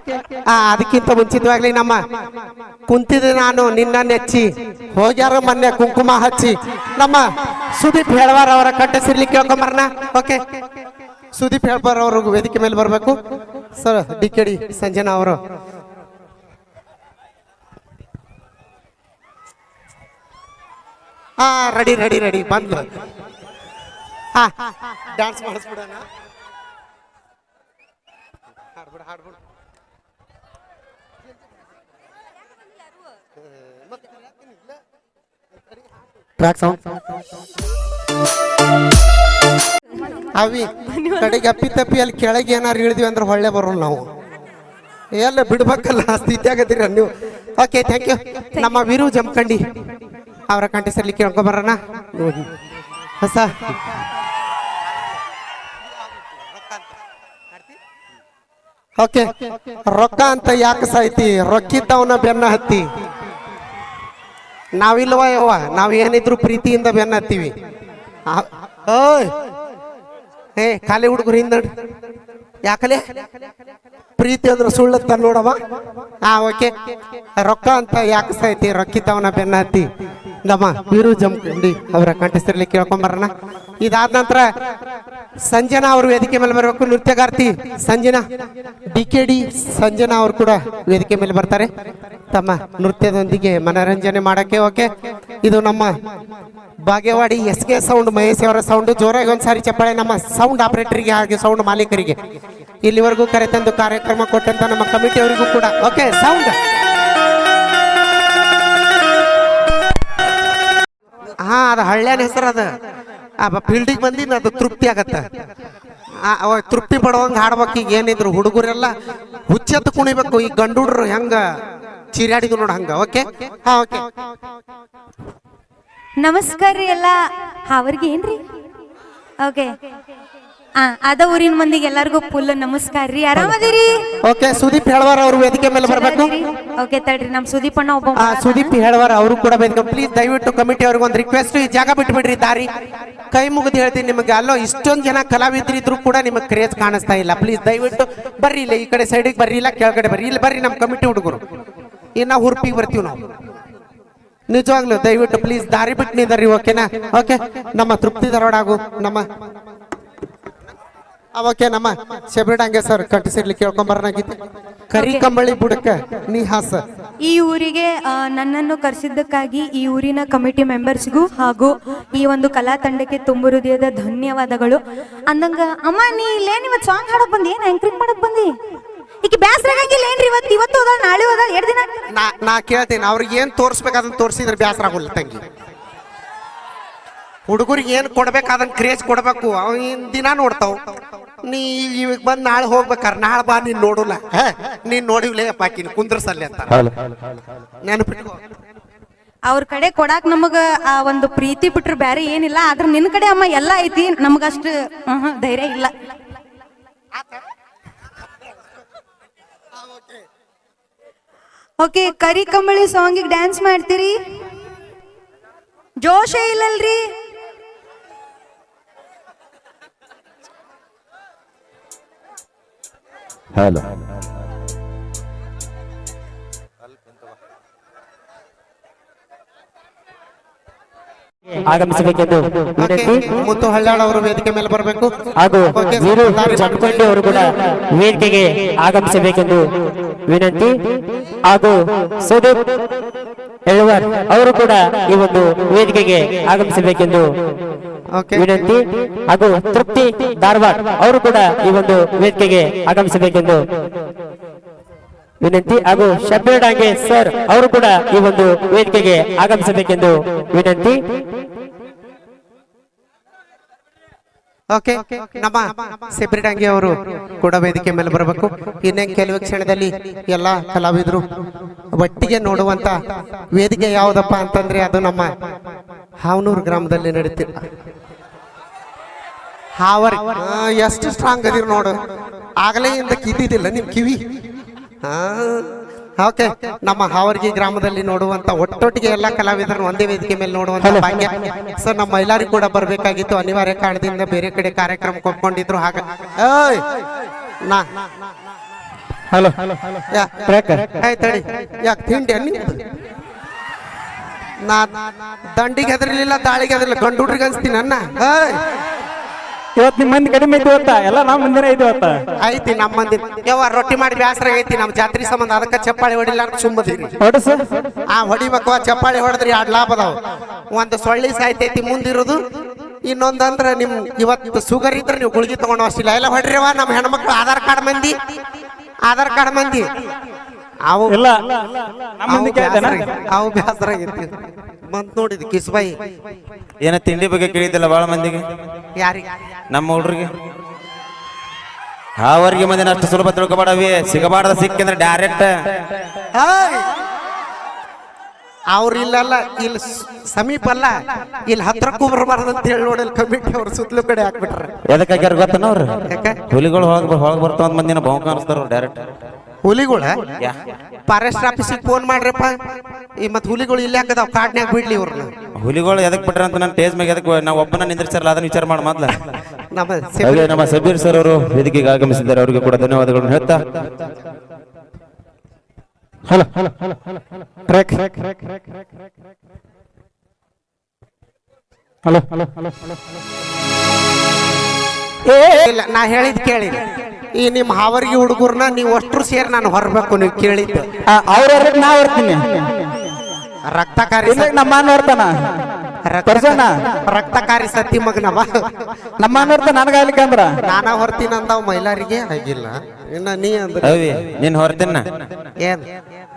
ಆ ಅದಕ್ಕಿಂತ ಮುಂಚಿತವಾಗ್ಲಿ ನಮ್ಮ ಕುಂತಿದೆ ನಾನು ನಿನ್ನ ನೆಚ್ಚಿ ಹೋಗ್ಯಾರ ಮೊನ್ನೆ ಕುಂಕುಮ ಹಚ್ಚಿ. ನಮ್ಮ ಸುದೀಪ್ ಹೇಳವಾರ ಅವರ ಕಂಠ ಸಿರ್ಲಿ ಕೇಳ್ಕೊಂಬರ್ನ? ಓಕೆ ಸುದೀಪ್ ಹೇಳ್ಬಾರ ಅವರು ವೇದಿಕೆ ಮೇಲೆ ಬರಬೇಕು. Sir D K D Sanjana ಅವರು. ಹಾ ರೆಡಿ ರೆಡಿ ರೆಡಿ ಬಂದ್ಲು ಹಾ ಡ್ಯಾನ್ಸ್ ಮಾಡಿಸ್ಬಿಡೋಣ. ಹಾಡ್ಬಿಡು ಹಾಡ್ಬಿಡು. ಟ್ರ್ಯಾಕ್ ಅವಿ, ಕಡೆಗೆ ಅಪ್ಪಿ ತಪ್ಪಿ ಅಲ್ಲಿ ಕೆಳಗೆ ಏನಾರು ಇಳಿದ್ವಿ ಅಂದ್ರೆ ಹೊಳ್ಳೆ ಬರೋಲ್ಲ ನಾವು. ಎಲ್ಲ ಬಿಡ್ಬೇಕಲ್ಲ ಸ್ಥಿತಿ ಆಗದಿರ ನೀವು. ಓಕೆ ಥ್ಯಾಂಕ್ ಯು ನಮ್ಮ ವೀರು ಜಮಖಂಡಿ. ಅವರ ಕಂಠಸಲ್ಲಿ ಕೇಳ್ಕೊಬರೋಣ ಹೊಸ. ಓಕೆ. ರೊಕ್ಕ ಅಂತ ಯಾಕೆ ಸಾಯ್ತಿ? ರೊಕ್ಕಿದ್ದವನ ಬೆನ್ನ ಹತ್ತಿ. ನಾವಿಲ್ವ ಯವ್ವ? ನಾವ್ ಏನಿದ್ರು ಪ್ರೀತಿಯಿಂದ ಬೆನ್ನ ಹತ್ತೀವಿ. ಏ, ಖಾಲಿ ಹುಡುಗರು ಹಿಂದ ಯಾಕಲೆ? ಪ್ರೀತಿ ಅಂದ್ರೆ ಸುಳ್ಳು ನೋಡವ ಹಾ ಓಕೆ. ರೊಕ್ಕ ಅಂತ ಯಾಕೆ ಸಾಯ್ತಿ? ರೊಕ್ಕಿದ್ದವನ ಬೆನ್ನ ಹತ್ತಿ. ನಮ್ಮ ವೀರು ಜಮಖಂಡಿ ಅವರ ಕಂಠಸ್ಥರಲ್ಲಿ ಕೇಳ್ಕೊಂಬರೋಣ ಇದಾದ ನಂತರ ಸಂಜನಾ ಅವರು ವೇದಿಕೆ ಮೇಲೆ ಬರಬೇಕು. ನೃತ್ಯಗಾರ್ತಿ Sanjana, D K D Sanjana ಅವರು ಕೂಡ ವೇದಿಕೆ ಮೇಲೆ ಬರ್ತಾರೆ. ತಮ್ಮ ನೃತ್ಯದೊಂದಿಗೆ ಮನರಂಜನೆ ಮಾಡೋಕ್ಕೆ ಓಕೆ ಇದು ನಮ್ಮ Bagewadi S K sound, Mahesh ಅವರ ಸೌಂಡ್. ಜೋರಾಗಿ ಒಂದ್ಸಾರಿ ಚಪ್ಪಾಳೆ ನಮ್ಮ ಸೌಂಡ್ ಆಪರೇಟರ್ಗೆ ಹಾಗೆ ಸೌಂಡ್ ಮಾಲೀಕರಿಗೆ. ಇಲ್ಲಿವರೆಗೂ ಕರೆತಂದು ಕಾರ್ಯಕ್ರಮ ಕೊಟ್ಟಂತ ನಮ್ಮ ಕಮಿಟಿಯವರಿಗೂ ಕೂಡ. Okay, sound. ಹಾ, ಅದು ಹಳ್ಳ್ಯಾನ ಹೆಸರು ಅದ. ಆ ಫೀಲ್ಡಿಗೆ ಬಂದಿನ ಅದು ತೃಪ್ತಿ ಆಗತ್ತ. ಅವ ತೃಪ್ತಿ ಪಡುವಂಗ ಹಾಡ್ಬೇಕು ಈಗ ಏನಿದ್ರು ಹುಡುಗರೆಲ್ಲ ಹುಚ್ಚೆತ್ತು ಕುಣಿಬೇಕು, ಈ ಗಂಡು ಹುಡ್ರು ಹೆಂಗ? ಚೀರಾಡಿದ್ರು ನೋಡ ಹಂಗ, ಓಕೆ? ಹಾ, ಓಕೆ. ನಮಸ್ಕಾರ ರೀ ಎಲ್ಲ. ಅವ್ರಿಗೆ ಏನ್ರಿ? ಓಕೆ. ಆ ಅದ ಊರಿನ ಮಂದಿಗೆ ಎಲ್ಲರಿಗೂ ಫುಲ್ ನಮಸ್ಕಾರ ರೀ. ಆರಾಮದಿರಿ? ಓಕೆ ಸುದೀಪ್ ಹೇಳವಾರ ಅವರು ವೇದಿಕೆ ಮೇಲೆ ಬರಬೇಕು. ಓಕೆ ತಡ್ರಿ ನಮ್ ಸುದೀಪ್ ಅಣ್ಣ ಒಬ್ಬ ಆ ಸುದೀಪ್ ಹೇಳವಾರ ಅವರು ಕೂಡ ವೇದಿಕೆ ಪ್ಲೀಸ್ ದಯವಿಟ್ಟು ಕಮಿಟಿ ಅವ್ರಿಗೆ ಒಂದು ರಿಕ್ವೆಸ್ಟ್ ಈ ಜಾಗ ಬಿಟ್ಬಿಡ್ರಿ ದಾರಿ. ಕೈ ಮುಗಿದು ಹೇಳ್ತೀನಿ ನಿಮಗೆ ಅಲ್ಲೋ ಇಷ್ಟೊಂದು ಜನ ಕಲಾವಿದರಿದ್ರು ಕೂಡ ನಿಮಗೆ ಕ್ರೇಜ್ ಕಾಣಿಸ್ತಾ ಇಲ್ಲ. ಪ್ಲೀಸ್ ದಯವಿಟ್ಟು ಬರ್ರಿ ಇಲ್ಲ ಈ ಕಡೆ ಸೈಡಿಗೆ ಬರ್ರಿ ಇಲ್ಲ ಕೆಳಗಡೆ ಬರ್ರಿ. ಇಲ್ಲಿ ಬರ್ರಿ ನಮ್ಮ ಕಮಿಟಿ ಹುಡುಗರು. ಇನ್ನ ಹುರ್ಪಿಗೆ ಬರ್ತೀವಿ ನಾವು. ನಿಜವಾಗ್ಲೂ ದಯವಿಟ್ಟು ಪ್ಲೀಸ್ ದಾರಿ ಬಿಟ್ಟು ನಿಂದರಿ ಓಕೆನಾ? ಓಕೆ ನಮ್ಮ ತೃಪ್ತಿ ದರೋಡಾಗು ನಮ್ಮ ಓಕೆ ನಮ್ಮ ಶಬರಿಡಂಗೆ ಸರ್ ಕಟ್ಟಿಸಿರ್ಲಿ ಕೇಳ್ಕೊಂಬರನಾಗಿತ್ತು ಕರಿ ಕಂಬಳಿ ಬುಡಕ ನೀ ಹಾಸ. ಈ ಊರಿಗೆ ಆ, ನನ್ನನ್ನು ಕರೆಸಿದ್ದಕ್ಕಾಗಿ ಈ ಊರಿನ ಕಮಿಟಿ ಮೆಂಬರ್ಸ್ಗೂ ಹಾಗೂ ಈ ಒಂದು ಕಲಾ ತಂಡಕ್ಕೆ ತುಂಬು ಹೃದಯದ ಧನ್ಯವಾದಗಳು. ಅಂದಂಗ ಅಮ್ಮ ನೀ ಇಲ್ಲೇನ್ ಇವತ್ತು ಸಾಂಗ್ ಹಾಡಕ್ ಬಂದಿ? ಏನ್ ಆಂಕರಿಂಗ್ ಮಾಡಕ್ ಬಂದಿ? ಈಗ ಬ್ಯಾಸರ ಆಗಂಗಿಲ್ಲ ಏನ್ರಿ ಇವತ್ತು ಇವತ್ತು ಹೋದ ನಾಳೆ ಹೋದ ಎರಡು ದಿನ ನಾ ನಾ ಕೇಳ್ತೀನಿ ಅವ್ರಿಗೆ ಏನ್ ತೋರಿಸ್ಬೇಕಾದನ್ನ ತೋರಿಸಿದ್ರೆ ಬೇಸರ ಆಗೋಲ್ಲ ತಂಗಿ. ಹುಡುಗರಿಗೆ ಏನ್ ಕೊಡ್ಬೇಕಾದನ್ನ ಕ್ರೇಜ್ ಕೊಡ್ಬೇಕು ಅವಿನ ದಿನ ನೋಡ್ತಾವ್. ನೀ ಇವಾಗ ಬಂದ್ ನಾಳೆ ಹೋಗ್ಬೇಕಾರ ನಾಳೆ ಬಾ ನೀನ್ ನೋಡಲ್ಲ. ಹೇ, ನೀನ್ ನೋಡಿವ್ಲೇ ಪಾಕಿನ ಕುಂದ್ರಸಲ್ಲಿ ಅಂತ ನೆನಪಿಟ್ಕೋ. ಅವ್ರ ಕಡೆ ಕೊಡಾಕ್ ನಮಗ ಆ ಒಂದು ಪ್ರೀತಿ ಬಿಟ್ರೆ ಬೇರೆ ಏನಿಲ್ಲ ಆದ್ರೆ ನಿನ್ ಕಡೆ ಅಮ್ಮ ಎಲ್ಲ ಐತಿ ನಮಗಷ್ಟು ಧೈರ್ಯ ಇಲ್ಲ. ಓಕೆ ಕರಿ ಕಂಬಳಿ ಸಾಂಗಿಗೆ ಡ್ಯಾನ್ಸ್ ಮಾಡ್ತೀರಿ? ಜೋಶ ಇಲ್ಲಲ್ರಿ? ಹಲೋ. ಆಗಮಿಸಬೇಕೆಂದು ವಿನಂತಿ. ಮುತ್ತು ಹಳ್ಯಾಳ ಅವರು ವೇದಿಕೆ ಮೇಲೆ ಬರಬೇಕು. ಹಾಗೂ ವೀರು ಜಮಖಂಡಿ ಅವರು ಕೂಡ ವೇದಿಕೆಗೆ ಆಗಮಿಸಬೇಕೆಂದು ವಿನಂತಿ. ಹಾಗೂ ಸುದೀಪ್ ಎಳುವರ್ ಅವರು ಕೂಡ ಈ ಒಂದು ವೇದಿಕೆಗೆ ಆಗಮಿಸಬೇಕೆಂದು ವಿನಂತಿ ಹಾಗೂ ತೃಪ್ತಿ ಧಾರವಾಡ ಅವರು ಕೂಡ ಈ ಒಂದು ವೇದಿಕೆಗೆ ಆಗಮಿಸಬೇಕೆಂದು. ವಿನಂತಿ ಹಾಗೂ ಶಬೀರ್ ಡಾಂಗೆ ಸರ್ ಅವರು ಕೂಡ ಈ ಒಂದು ವೇದಿಕೆಗೆ ಆಗಮಿಸಬೇಕೆಂದು ವಿನಂತಿ. ಓಕೆ ನಮ್ಮ ಸೆಪ್ರಿಡಂಗಿ ಅವರು ಕೂಡ ವೇದಿಕೆ ಮೇಲೆ ಬರಬೇಕು. ಇನ್ನೇ ಕೆಲವು ಕ್ಷಣದಲ್ಲಿ ಎಲ್ಲ ಕಲಾವಿದರು ಒಟ್ಟಿಗೆ ನೋಡುವಂತ ವೇದಿಕೆ ಯಾವುದಪ್ಪ ಅಂತಂದ್ರೆ ಅದು ನಮ್ಮ ಹಾವನೂರು ಗ್ರಾಮದಲ್ಲಿ ನಡೀತಿ ಹಾವರ್. ಎಷ್ಟು ಸ್ಟ್ರಾಂಗ್ ಅದಿರ್ ನೋಡು. ಆಗಲೇ ಇಂದ ಕಿದ್ದಿದ್ದಿಲ್ಲ ನಿಮ್ ಕಿವಿ. ಹಾ. ಓಕೆ ನಮ್ಮ ಹಾವರ್ಗಿ ಗ್ರಾಮದಲ್ಲಿ ನೋಡುವಂತ ಒಟ್ಟೊಟ್ಟಿಗೆ ಎಲ್ಲ ಕಲಾವಿದರನ್ನು ಒಂದೇ ವೇದಿಕೆ ಮೇಲೆ ನೋಡುವಂತ ಭಾಗ್ಯ. ಸರ್ ನಮ್ಮ ಎಲ್ಲರಿಗೂ ಕೂಡ ಬರಬೇಕಾಗಿತ್ತು. ಅನಿವಾರ್ಯ ಕಾರಣದಿಂದ ಬೇರೆ ಕಡೆ ಕಾರ್ಯಕ್ರಮ ಕೊಟ್ಕೊಂಡಿದ್ರು ಹಾಗ! ನಾ ಹಲೋ. ತಡಿ. ಯಾಕೆ ತಿಂಡಿ ನಿಮ್ದು ನಾ ದಂಡಿಗೆ ಹೆದರ್ಲಿಲ್ಲ ದಾಳಿಗೆ ಹೆದರ್ಲಿಲ್ಲ ಗಂಡು ಹುಡ್ರಿಗೆ ಅನ್ಸ್ತೀನಿ ಅನ್ನ! ಇವತ್ತು ನಿಮ್ಮ ಮಂದಿ ಕಡಿಮೆ ಐತಿ ಇವತ್ತ? ಎಲ್ಲ ನಮ್ಮ ಮುಂದಿನ ಐತಿ ಇವತ್ತ? ಐತಿ ನಮ್ಮ ಮಂದಿ. ಯಾವ ರೊಟ್ಟಿ ಮಾಡಿ ಬ್ಯಾಸರ ಐತಿ ನಮ್ಮ ಜಾತ್ರೆ ಸಂಬಂಧ. ಅದಕ್ಕೆ ಚಪ್ಪಾಳಿ ಹೊಡಿಲ್ಲ ಅಂತ ಸುಮ್ಮದಿರಿ ಹೊಡಸ. ಆ ಹೊಡಿಬೇಕು. ಚಪ್ಪಾಳಿ ಹೊಡೆದ್ರಿ ಎರಡು ಲಾಭ ಅದಾವ. ಒಂದು ಸೊಳ್ಳಿ ಸಾಯ್ತೈತಿ ಮುಂದಿರೋದು. ಇನ್ನೊಂದಂದ್ರ ನಿಮ್ ಇವತ್ತು ಸುಗರ್ ಇದ್ರೆ ನೀವು ಗುಳಿಗೆ ತಗೊಂಡು ಅಷ್ಟಿಲ್ಲ ಎಲ್ಲ ಹೊಡ್ರಿವ ನಮ್ಮ ಹೆಣ್ಮಕ್ಳು ಆಧಾರ್ ಕಾರ್ಡ್ ಮಂದಿ. ಆಧಾರ್ ಕಾರ್ಡ್ ಮಂದಿ. ಅವು ಇಲ್ಲ. ಅವು ಬೇಸರ ಆಗೈತಿ ಬಂತ್ ನೋಡಿದ್ ಕಿಸ್ಬಾಯಿ. ಏನ ತಿಂಡಿ ಬಗ್ಗೆ ಕೇಳಿದ್ದಿಲ್ಲ ಭಾಳ ಮಂದಿಗೆ? ಯಾರಿಗೆ? ನಮ್ಮ ಹುಡ್ರಿಗೆ. ಅವರಿಗೆ ಮಂದಿನ ಅಷ್ಟು ಸುಲಭ ತಿಳ್ಕೊಬಾಡವಿ. ಸಿಗಬಾರ್ದ ಸಿಕ್ಕಂದ್ರೆ ಡೈರೆಕ್ಟ್ ಅವ್ರು ಇಲ್ಲಲ್ಲ ಇಲ್ಲಿ ಸಮೀಪ ಅಲ್ಲ ಇಲ್ಲಿ ಹತ್ರಕ್ಕೂ ಬರಬಾರ್ದು ಅಂತ ಹೇಳಿ ನೋಡಿ ಕಮಿಟಿ ಅವ್ರ ಸುತ್ತಲೂ ಕಡೆ ಹಾಕ್ಬಿಟ್ರೆ. ಎದಕ್ಕೆ ಗೊತ್ತನ ಅವ್ರು? ಹುಲಿಗಳು ಹೊಳಗ್ ಹೊಳಗ್ ಬರ್ತಾವ ಮಂದಿನ ಬಹು ಕಾಣಿಸ್ತಾರ ಡೈರೆಕ್ಟ್ ಹುಲಿಗಳ? ಫಾರೆಸ್ಟ್ ಆಫೀಸಿಗೆ ಫೋನ್ ಮಾಡ್ರಪ್ಪ. ಈ ಮತ್ ಹುಲಿಗಳು ಇಲ್ಲಿ ಹಾಕದಾವ್ ಕಾಡ್ನ್ಯಾಗ ಬಿಡ್ಲಿ ಇವ್ರನ್ನ ಹುಲಿಗಳು ಎದಕ್ ಬಿಟ್ರ ಅಂತ ನನ್ನ ಟೇಜ್ ಮ್ಯಾಗ ಎದಕ್ ನಾವು ಒಬ್ಬನ ನಿಂದಿರ್ಸಾರಲ್ಲ ಅದನ್ನ ವಿಚಾರ ಮಾಡಿ ಮೊದ್ಲ. ನಮ್ಮ ಹಾಗೆ ನಮ್ಮ ಸಬೀರ್ ಸರ್ ಅವರು ವೇದಿಕೆಗೆ ಆಗಮಿಸಿದ್ದಾರೆ ಅವರಿಗೆ ಕೂಡ ಧನ್ಯವಾದಗಳನ್ನು ಹೇಳ್ತಾ. Hello. Track. Hello hello hello hello. ಇಲ್ಲ ನಾ ಹೇಳಿದ್ ಕೇಳಿ. ಈ ನಿಮ್ಮ ಹಾವರ್ಗಿ ಹುಡುಗರ್ನ ನೀವು ಅಷ್ಟ್ರು ಸೇರಿ ನಾನು ಹೊರಬೇಕು ನೀವು ಕೇಳಿದ್ದು. ಅವ್ರ ನಾ ಬರ್ತೀನಿ ರಕ್ತಕಾರಿ ಇಲ್ಲ ನಮ್ಮ ನೋಡ್ತಾನ ರಕ್ತ ರಕ್ತಕಾರಿ ಸತ್ತಿ ಮಗನವ. ನಮ್ಮ ನೋಡ್ತಾನ ನನಗಾಗ್ಲಿಕ್ಕಂದ್ರ ನಾನ ಹೊರ್ತೀನಿ ಅಂದವ್ ಮೈಲಾರಿಗೆ? ಆಗಿಲ್ಲ. ಇನ್ನ ನೀ ಅಂದ್ರೆ? ಅವಿ ನಿನ್ ಹೊರತಿನ ಏನ್?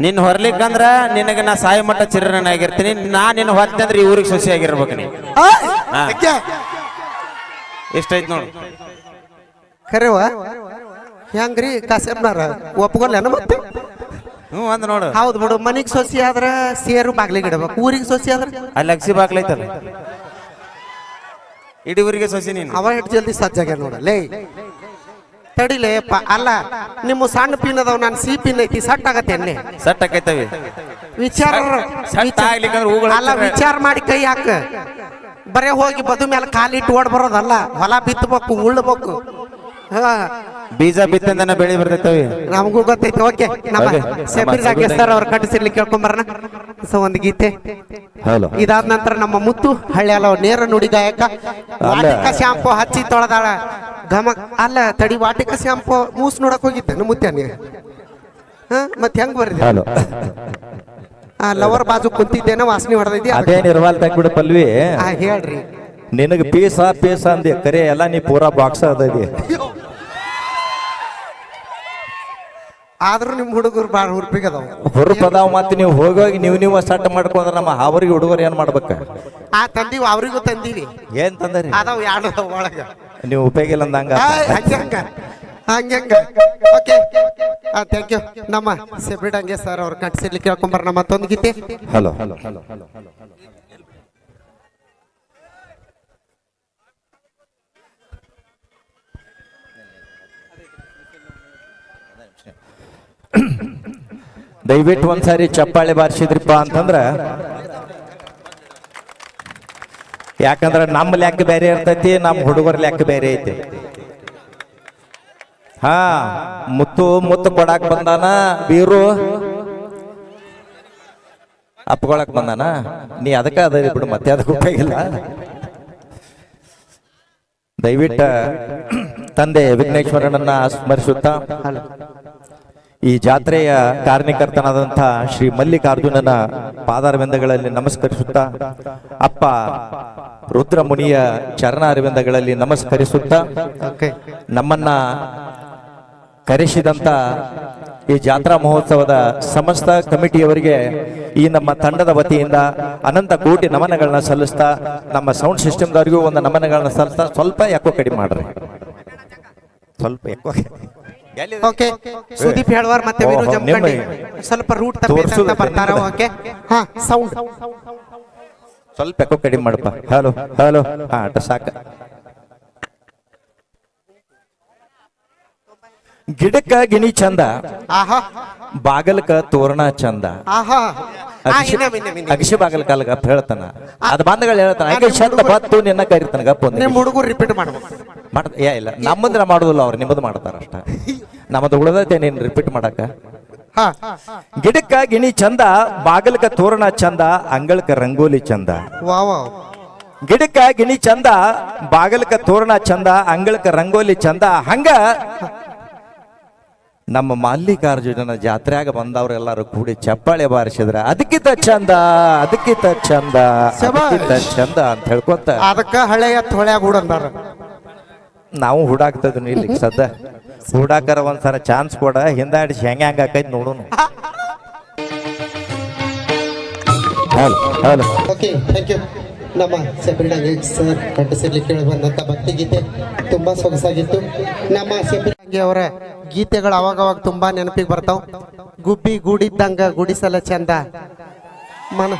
ನಿನ್ ಹೊರ್ಲಿಕ್ಕಂದ್ರ ನಿನಗೆ ನಾ ಸಾಯಿ ಮಟ್ಟ ಚಿರನ ಆಗಿರ್ತೀನಿ. ನಾ ನಿನ್ನ ಹೊತ್ತೆ ಅಂದ್ರೆ ಈ ಊರಿಗೆ ಸೊಸೆ ಆಗಿರ್ಬೇಕು ನೀ. ಎಷ್ಟೈತ್ ನೋಡು. ಖರೇವ ಹೆಂಗ್ರಿ? ಕಾಸೆಮ್ನಾರ ಒಪ್ಕೊಲ್ಲೇನ ಮತ್ತೆ ಹ್ಞೂ ಅಂದ್ ನೋಡು. ಹೌದು ಬಿಡು ಮನಿಗ್ ಸೊಸಿ ಆದ್ರ ಸೇರು ಬಾಗ್ಲಿಗೆ ಇಡಬೇಕು. ಊರಿಗೆ ಸೊಸಿ ಆದ್ರ? ಅಲ್ಲಿ ಅಗ್ಸಿ ಬಾಗ್ಲೈತಲ್ಲ ಇಡೀ ಊರಿಗೆ ಸೊಸಿ ನೀನು. ಅವ ಎಷ್ಟು ಜಲ್ದಿ ಸಜ್ಜಾಗ ನೋಡಲೇ ತಡಿಲೇ ಪ ಅಲ್ಲ ನಿಮ್ಮ ಸಣ್ಣ ಪಿನ್ ಅದಾವ ನಾನು ಸಿ ಪಿನ್ ಐತಿ ಸಟ್ ಆಗತ್ತೆ ಎಣ್ಣೆ ಸಟ್ ಆಕೈತವಿ ವಿಚಾರ ಸಟ್ ವಿಚಾರ- ಆಗ್ಲಿಕ್ಕಂದ್ರೆ ಹೂಗಳು ಅಲ್ಲ ವಿಚಾರ ಮಾಡಿ ಕೈ ಹಾಕ. ಬರೇ ಹೋಗಿ ಬದು ಮೇಲೆ ಕಾಲಿಟ್ಟು ಓಡ್ ಬರೋದಲ್ಲ ಹೊಲ ಬಿತ್ತಬೇಕು ಉಳ್ಬೇಕು. ಹಾ ಬೀಜ ಬಿತ್ತಂದನ ಬೆಳಿ ಬರ್ತೈತವಿ. ನಮಗೂ ಗೊತ್ತೈತಿ ಓಕೆ. ನಮ್ಮ ನಮ್ಮ ರಾಕೇಶ್ ಸರ್ ಅವ್ರ ಕಟ್ಟಿಸಿರ್ಲಿ ಕೇಳ್ಕೊಂಬರಣ ಸೊ ಒಂದು ಗೀತೆ. ಹಲೋ. ಇದಾದ ನಂತರ ನಮ್ಮ ಮುತ್ತು ಹಳ್ಳಿ ಅಲ್ಲ ನೇರ ನುಡಿ ಗಾಯಕ. ವಾಟಿಕ ಶಾಂಪು ಹಚ್ಚಿ ತೊಳೆದಾಳ. ಘಮ. ಅಲ್ಲ ತಡಿ ವಾಟಿಕ ಶಾಂಪು ಮೂಸ್ ನೋಡಕ್ ಹೋಗಿದ್ದೆ ನಮ್ಮ ಮುತ್ಯ ನೀ ಹಾ? ಮತ್ತೆ ಹೆಂಗ್ ಬರ್ರಿ ಹಲೋ. ಆ ಲವರ್ ಬಾಜು ಕುಂತಿದ್ದೇನ ವಾಸನೆ ಹೊಡೆದಿದ್ದೆ ಅದೇ ನಿರ್ವಾಲ್ ತೆಗ್ಬಿಡು ಪಲ್ವಿ. ಆ ಹೇಳ್ರಿ. ನಿನಗೆ ಪೀಸ ಪೀಸ ಅಂದೆ. ಕರೆ ಎಲ್ಲ ನೀ ಪೂರಾ ಬಾಕ್ಸ್ ಅದದಿ ಆದ್ರೂ ನಿಮ್ಮ ಹುಡುಗರು ಬಾಳ ಹುರ್ಪಿಗೆ ಅದಾವ. ಹುರುಪ್ ಅದಾವ ಮತ್ತೆ ನೀವು ಹೋಗಿ ನೀವು ನೀವು ಸಟ್ ಮಾಡ್ಕೊಂಡ್ರೆ ನಮ್ಮ ಹಾವರಿಗೆ ಹುಡುಗರು ಏನ್ ಮಾಡ್ಬೇಕು? ಆ ತಂದೀವಿ ಅವ್ರಿಗೂ ತಂದೀವಿ. ಏನ್ ತಂದರಿ? ಅದಾವ ಎರಡು ಅದಾವ ಒಳಗ. ನೀವು ಉಪಯೋಗ ಇಲ್ಲ ಅಂದಂಗ ಆ, ಹಂಗ್ಯಂಗ ಓಕೆ. ಓಕೆ ಥ್ಯಾಂಕ್ ಯು ನಮ್ಮ ಸೆಬ್ರಿಡ್ ಹಂಗೆ ಸರ್ ಅವ್ರು ಕಟ್ಸಿರ್ಲಿ ಕೇಳ್ಕೊಂಬರ ಮತ್ತೊಂದು ಗೀತೆ. ಹಲೋ. ದಯವಿಟ್ಟು ಒಂದ್ಸಾರಿ ಚಪ್ಪಾಳೆ ಬಾರಿಸಿದ್ರಿಪ್ಪ ಅಂತಂದ್ರ, ಯಾಕಂದ್ರ ನಮ್ಮ ಲೆಕ್ಕ ಬೇರೆ ಇರ್ತೈತಿ, ನಮ್ಮ ಹುಡುಗರ ಲೆಕ್ಕ ಬೇರೆ ಐತಿ. ಹಾ, ಮುತ್ತು ಮುತ್ತು ಕೊಡಾಕ್ ಬಂದಾನ? ಬೀರು? ಅಪ್ಕೊಳಕ್ ಬಂದಾನ? ನೀ ಅದಕ್ಕ ಅದ ಬಿಡು, ಮತ್ತೆ ಅದಕ್ಕೆ ಉಪಯೋಗ ಇಲ್ಲ. ದಯವಿಟ್ಟ ತಂದೆ ವಿಘ್ನೇಶ್ವರನನ್ನ ಸ್ಮರಿಸುತ್ತಾ. ಈ ಜಾತ್ರೆಯ ಕಾರ್ಯಕರ್ತನಾದಂಥ ಶ್ರೀ ಮಲ್ಲಿಕಾರ್ಜುನನ ಪಾದಾರವಿಂದಗಳಲ್ಲಿ ನಮಸ್ಕರಿಸುತ್ತಾ ಅಪ್ಪ ರುದ್ರಮುನಿಯ ಚರಣಾರವಿಂದಗಳಲ್ಲಿ ನಮಸ್ಕರಿಸುತ್ತಾ ನಮ್ಮನ್ನ ಕರೆಸಿದಂತ ಈ ಜಾತ್ರಾ ಮಹೋತ್ಸವದ ಸಮಸ್ತ ಕಮಿಟಿಯವರಿಗೆ ಈ ನಮ್ಮ ತಂಡದ ವತಿಯಿಂದ ಅನಂತ ಕೋಟಿ ನಮನಗಳನ್ನ ಸಲ್ಲಿಸ್ತಾ ನಮ್ಮ ಸೌಂಡ್ ಸಿಸ್ಟಮ್ದವರಿಗೂ ಒಂದು ನಮನಗಳನ್ನ ಸಲ್ಲಿಸ್ತಾ ಸ್ವಲ್ಪ ಯಾಕೋ ಕಡಿಮೆ ಮಾಡ್ರಿ ಸ್ವಲ್ಪ ಯಾಕೋ? ಓಕೆ ಸುದೀಪ್ ಹೇಳುವಾರ ಮತ್ತೆ ವೀರು ಜಮಖಂಡಿ ಸ್ವಲ್ಪ ರೂಟ್ ತೋರ್ಸುದು ಬರ್ತಾರ. ಓಕೆ ಹಾ ಸೌಂಡ್ ಸ್ವಲ್ಪ ಯಾಕೋ ಕಡಿಮೆ ಮಾಡಪ್ಪ. ಹಲೋ ಹಲೋ ಹಾ ಅಟ ಸಾಕ. ಗಿಡಕ್ಕ ಗಿಣಿ ಚಂದ ಆಹಾ. ಬಾಗಲಕ ತೋರಣ ಚಂದ. ಆಹಾ. ಅಗಸಿ ಕಾಲ ಕಾಲಗಪ್ಪ ಹೇಳ್ತಾನ. ಅದ್ ಬಂದಗಳು ಹೇಳ್ತಾನ ಹಂಗೆ ಚಂದ ಬತ್ತು ನಿನ್ನ ಕರಿತಾನ ಗಪ್ಪ ಒಂದು ನಿಮ್ ಹುಡುಗರು ರಿಪೀಟ್ ಮಾಡ್ಬೇಕು. ಮಾಡ್ ಏ ಇಲ್ಲ ನಮ್ಮಂದ್ರ ಮಾಡುದಿಲ್ಲ ಅವ್ರು ನಿಮ್ಮದು ಮಾಡ್ತಾರ ಅಷ್ಟ. ನಮ್ಮದು ಉಳಿದೈತೆ ನೀನ್ ರಿಪೀಟ್ ಮಾಡಕ. ಹಾ. ಗಿಡಕ್ಕ ಗಿಣಿ ಚಂದ ಬಾಗಲಕ ತೋರಣ ಚಂದ ಅಂಗಳಕ ರಂಗೋಲಿ ಚಂದ. ಗಿಡಕ್ಕ ಗಿಣಿ ಚಂದ ಬಾಗಲಕ ತೋರಣ ಚಂದ ಅಂಗಳಕ ರಂಗೋಲಿ ಚಂದ ಹಂಗ ನಮ್ಮ ಮಲ್ಲಿಕಾರ್ಜುನನ ಜಾತ್ರೆಯಾಗ ಬಂದವರೆಲ್ಲರೂ ಕೂಡಿ ಚಪ್ಪಾಳೆ ಬಾರಿಸಿದ್ರ ಅದಕ್ಕಿಂತ ಚಂದ ಅದಕ್ಕಿಂತ ಚಂದ ಅದಕ್ಕಿಂತ ಚಂದ ಅಂತ ಹೇಳ್ಕೊತ ಅದಕ್ಕ ಹಳೆಯ ತೊಳ್ಯಾಗ ಹುಡಂದಾರ ನಾವು ಹುಡಾಕ್ತದ ಇಲ್ಲಿ ಸದ್ದ. ಹುಡಾಕರ ಒಂದ್ಸಲ ಚಾನ್ಸ್ ಕೊಡ ಹಿಂದಾಡಿಸಿ ಹೆಂಗ ಹೆಂಗ ಆಕೈತಿ ನೋಡೋಣ hello hello okay thank you ನಮ್ಮ ಸೆಬ್ರಿಡಂಗೆ ಸರ್ ಕಂಠಸಿರ್ಲಿ ಕೇಳಿ ಭಕ್ತಿ ಗೀತೆ ತುಂಬಾ ಸೊಗಸಾಗಿತ್ತು. ನಮ್ಮ ಸೆಬ್ರಿಡಂಗೆ ಅವರ, ಗೀತೆಗಳು ಅವಾಗವಾಗ ಅವಾಗ ತುಂಬಾ ನೆನಪಿಗೆ ಬರ್ತಾವ. ಗುಬ್ಬಿ ಗೂಡಿದ್ದಂಗ ಗುಡಿಸಲ ಚಂದ. ಮನ,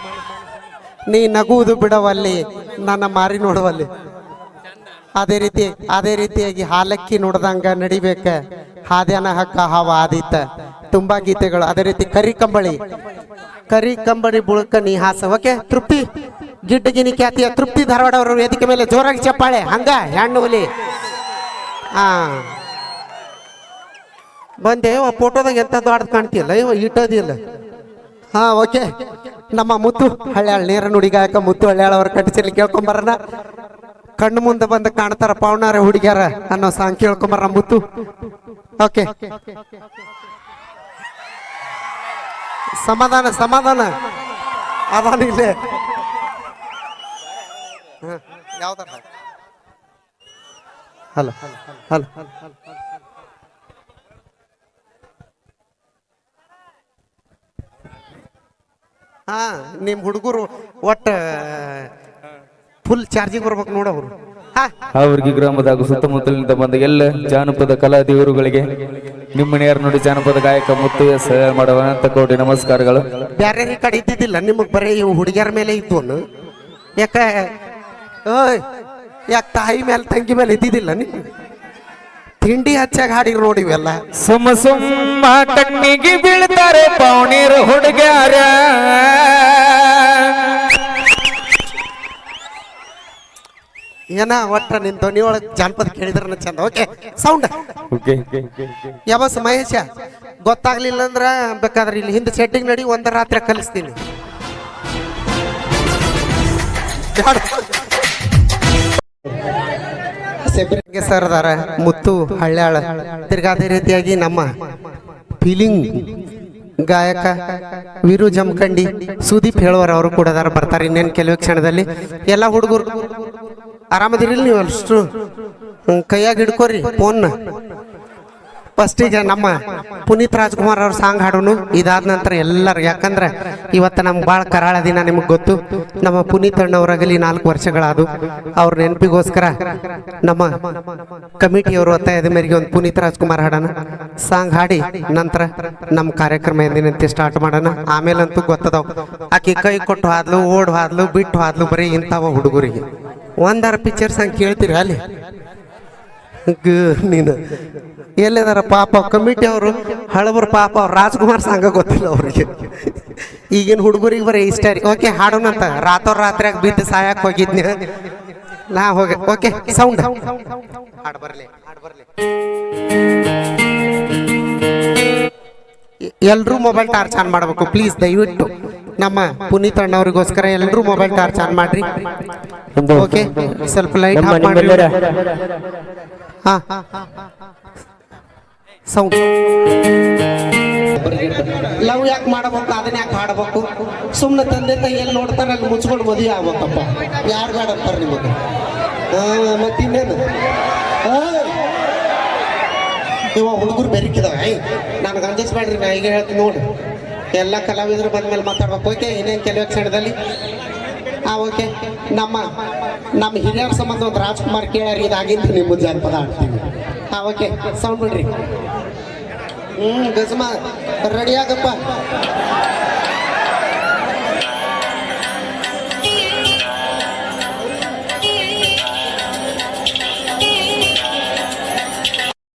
ನೀ ನಗುವುದು ಬಿಡವಲ್ಲಿ, ನನ್ನ ಮಾರಿ ನೋಡುವಲ್ಲಿ. ಅದೇ ರೀತಿ, ಅದೇ ರೀತಿಯಾಗಿ ಹಾಲಕ್ಕಿ ನೋಡ್ದಂಗ ನಡಿಬೇಕ. ಹಾದ್ಯಾನ ಹಕ್ಕ ಹಾವ ಆದಿತ್ತ. ತುಂಬಾ ಗೀತೆಗಳು, ಅದೇ ರೀತಿ ಕರಿ ಕಂಬಳಿ ಕರಿ ಕಂಬಳಿ ಬುಳಕ ನಿಹಾಸ ಓಕೆ, ತೃಪ್ತಿ? ಗಿಡ್ಡಗಿನಿ ಖ್ಯಾತಿಯ ತೃಪ್ತಿ ಧಾರವಾಡ ಅವರ ವೇದಿಕೆ ಮೇಲೆ ಜೋರಾಗಿ ಚಪ್ಪಾಳೆ. ಹಂಗ? ಹೆಣ್ಣು ಹುಲಿ. ಹಾ ಬಂದೆ ಫೋಟೋದಾಗ ಎಂತ ದೊಡ್ಡದು ಕಾಣ್ತಿಲ್ಲ ಇವ ಇಟ್ಟದಿಲ್ಲ. ಹಾ, ಓಕೆ. ನಮ್ಮ ಮುತ್ತು ಹಳ್ಯಾಳ್, ನೇರ ನುಡಿಗಾಯಕ ಮುತ್ತು ಹಳ್ಯಾಳ್ ಅವ್ರ ಕಟ್ಟಿಸಲಿ ಕೇಳ್ಕೊಂಬರನ ಕಣ್ಣು ಮುಂದೆ ಬಂದು ಕಾಣ್ತಾರ ಪಾವನಾರ ಹುಡುಗ್ಯಾರ ಅನ್ನೋ ಸಾಂಗ್ ಕೇಳ್ಕೊಂಬರ ಮುತ್ತು. ಓಕೆ. ಸಮಾಧಾನ ಸಮಾಧಾನ. ಅದಾನ ಯಾವ್ದಾರ ಹಲೋ ಹಲೋ ಹಾ ನಿಮ್ಮ ಹುಡುಗರು ಒಟ್ಟ ಫುಲ್ ಚಾರ್ಜಿಂಗ್ ಬರ್ಬೇಕು ನೋಡವ್ರು ಹಾ. ಅವರಿಗೆ ಗ್ರಾಮದ ಹಾಗೂ ಸುತ್ತಮುತ್ತಲಿನಿಂದ ಬಂದ ಎಲ್ಲ ಜಾನಪದ ಕಲಾ ದೇವರುಗಳಿಗೆ ನಿಮ್ಮ ನೇರ ನುಡಿ ಜಾನಪದ ಗಾಯಕ ಮುತ್ತು ಎಸ್ ಮಾಡುವ ಅಂತ ಕೋಟಿ ನಮಸ್ಕಾರಗಳು. ಬೇರೆ ಕಡೆ ಇದ್ದಿದ್ದಿಲ್ಲ ನಿಮಗೆ ಬರೀ ಇವು ಹುಡುಗಿಯರ ಮೇಲೆ ಇತ್ತು ಯಾಕ ಓಯ್ ಯಾಕೆ ತಾಯಿ ಮೇಲೆ ತಂಗಿ ಮೇಲೆ ಇದ್ದಿದ್ದಿಲ್ಲ ನೀ ತಿಂಡಿ ಹಚ್ಚಾಗ ಹಾಡಿಗೆ ನೋಡಿವೆಲ್ಲ ಸುಮ್ಮ ಸುಮ್ಮ ಕಣ್ಣಿಗೆ ಬೀಳ್ತಾರೆ ಪೌಣೀರು ಹುಡುಗ್ಯಾರ. ಏನ ಒಟ್ಟ ನಿನ್ ಧ್ವನಿ ಒಳಗೆ ಜಾನಪದ ಕೇಳಿದ್ರ ಚಂದ. ಓಕೆ ಸೌಂಡ್ ಯಾವಸ್ ಮಹೇಶ? ಗೊತ್ತಾಗ್ಲಿಲ್ಲ ಅಂದ್ರ ಬೇಕಾದ್ರೆ ಇಲ್ಲಿ ಹಿಂದೆ ಸೆಟ್ಟಿಂಗ್ ನಡಿ ಒಂದ ರಾತ್ರಿ ಕಲಿಸ್ತೀನಿ. ಸೆಬ್ರಿಗೆ ಸರ್ ಅದಾರ ಮುತ್ತು ಹಳ್ಯಾಳ. ತಿರ್ಗಾ ಅದೇ ರೀತಿಯಾಗಿ ನಮ್ಮ ಫೀಲಿಂಗ್ ಗಾಯಕ ವೀರು ಜಮಖಂಡಿ, ಸುದೀಪ್ ಹೇಳುವರ ಅವರು ಕೂಡ ಅದಾರ ಬರ್ತಾರೆ. ಇನ್ನೇನು ಕೆಲವೇ ಕ್ಷಣದಲ್ಲಿ ಎಲ್ಲ ಹುಡುಗರು ಆರಾಮದಿರಿಲ್ಲ ನೀವು ಅಷ್ಟು ಕೈಯಾಗ ಹಿಡ್ಕೋರಿ ಫೋನ್ನ ಫಸ್ಟಿಗೆ ನಮ್ಮ ಪುನೀತ್ ರಾಜ್ಕುಮಾರ್ ಅವ್ರ ಸಾಂಗ್ ಹಾಡೋನು ಇದಾದ ನಂತರ ಎಲ್ಲರೂ, ಯಾಕಂದ್ರೆ ಇವತ್ತು ನಮ್ಗೆ ಭಾಳ ಕರಾಳ ದಿನ ನಿಮಗೆ ಗೊತ್ತು. ನಮ್ಮ ಪುನೀತ್ ಅಣ್ಣವರಾಗಲಿ ನಾಲ್ಕು ವರ್ಷಗಳಾದವು ಅವ್ರ ನೆನಪಿಗೋಸ್ಕರ ನಮ್ಮ ಕಮಿಟಿಯವರು ಒತ್ತಾಯದ ಮೇರೆಗೆ ಒಂದು ಪುನೀತ್ ರಾಜ್ಕುಮಾರ್ ಹಾಡೋಣ. ಸಾಂಗ್ ಹಾಡಿ ನಂತರ ನಮ್ಮ ಕಾರ್ಯಕ್ರಮ ಎಂದಿನಂತೆ ಸ್ಟಾರ್ಟ್ ಮಾಡೋಣ. ಆಮೇಲಂತೂ ಗೊತ್ತದವು. ಆಕೆ ಕೈ ಕೊಟ್ಟು ಹಾದ್ಲು, ಓಡ್ ಹಾದ್ಲು, ಬಿಟ್ಟು ಹಾದ್ಲು ಬರೀ ಇಂಥವ ಹುಡುಗರಿಗೆ. ಒಂದಾರು ಪಿಕ್ಚರ್ ಹಂಗೆ ಕೇಳ್ತೀರಾ ಅಲ್ಲಿ. ನೀನು. ಎಲ್ಲಿದಾರ ಪಾಪ ಕಮಿಟಿ ಅವರು ಹಳಬರು ಪಾಪ ಅವ್ರು ರಾಜ್ಕುಮಾರ್ ಸಂಘ ಗೊತ್ತಿಲ್ಲ ಅವ್ರಿಗೆ. ಈಗಿನ ಹುಡುಗರಿಗೆ ಬರೀ ಇಷ್ಟ ರೀ ಓಕೆ ಹಾಡೋಣಂತ ರಾತೋರ್ ರಾತ್ರಿಯಾಗ ಬಿದ್ದು ಸಾಯಕ್ ಹೋಗಿದ್ನಿ. ನಾ ಹೋಗ ಓಕೆ ಸೌಂಡ್ ಹಾಡ್ ಬರ್ಲಿ ಹಾಡ್ ಬರ್ಲಿ. ಎಲ್ರೂ ಮೊಬೈಲ್ ಟಾರ್ಚ್ ಆನ್ ಮಾಡಬೇಕು. ಪ್ಲೀಸ್ ದಯವಿಟ್ಟು ನಮ್ಮ ಪುನೀತ್ ಅಣ್ಣವ್ರಿಗೋಸ್ಕರ ಎಲ್ಲರೂ ಮೊಬೈಲ್ ಟಾರ್ಚ್ ಆನ್ ಮಾಡ್ರಿ. ಓಕೆ ಸ್ವಲ್ಪ ಲೈಟ್ ಆನ್ ಆಫ್ ಮಾಡ್ರಿ. ಹಾ ಸೌಂಡ್ ಲವ್ ಯಾಕೆ ಮಾಡಬೇಕು? ಅದನ್ನ ಯಾಕೆ ಹಾಡಬೇಕು? ಸುಮ್ಮನೆ ತಂದೆ ತಾಯಿ ಎಲ್ಲಿ ನೋಡ್ತಾರೆ, ಅಲ್ಲಿ ಮುಚ್ಕೊಂಡು ಮದುವೆ ಆಗ್ಬೇಕಪ್ಪ. ಯಾರು ಬೇಡ ನಿಮಗೆ? ಹಾ ಮತ್ತಿನ್ನೇನು ಇವ ಹುಡುಗರು ಬೆರಿಕಿದಾವೆ. ಐ ನನಗೆ ಅಂಜಿಸ್ಬೇಡ್ರಿ ನಾ ಈಗ ಹೇಳ್ತೀನಿ ನೋಡಿ. ಎಲ್ಲ ಕಲಾವಿದರು ಬಂದ ಮೇಲೆ ಮಾತಾಡ್ಬೇಕು. ಓಕೆ, ಇನ್ನೇನು ಕೆಲವೇ ಕ್ಷಣದಲ್ಲಿ? ಹಾ ಓಕೆ, ನಮ್ಮ ನಮ್ಮ ಹಿರಿಯರ ಸಂಬಂಧ ಒಂದು ರಾಜ್ಕುಮಾರ್ ಕೇಳ್ಯಾರ ಇದಾಗಿಂತ ನಿಮ್ಮ ಜನಪದ ಆಡ್ತೀವಿ ಆ, ಓಕೆ ಸೌಂಡ್ ಬಿಡ್ರಿ. ಹ್ಞೂ ಗಜಮಾ ರೆಡಿ ಆಗಪ್ಪ.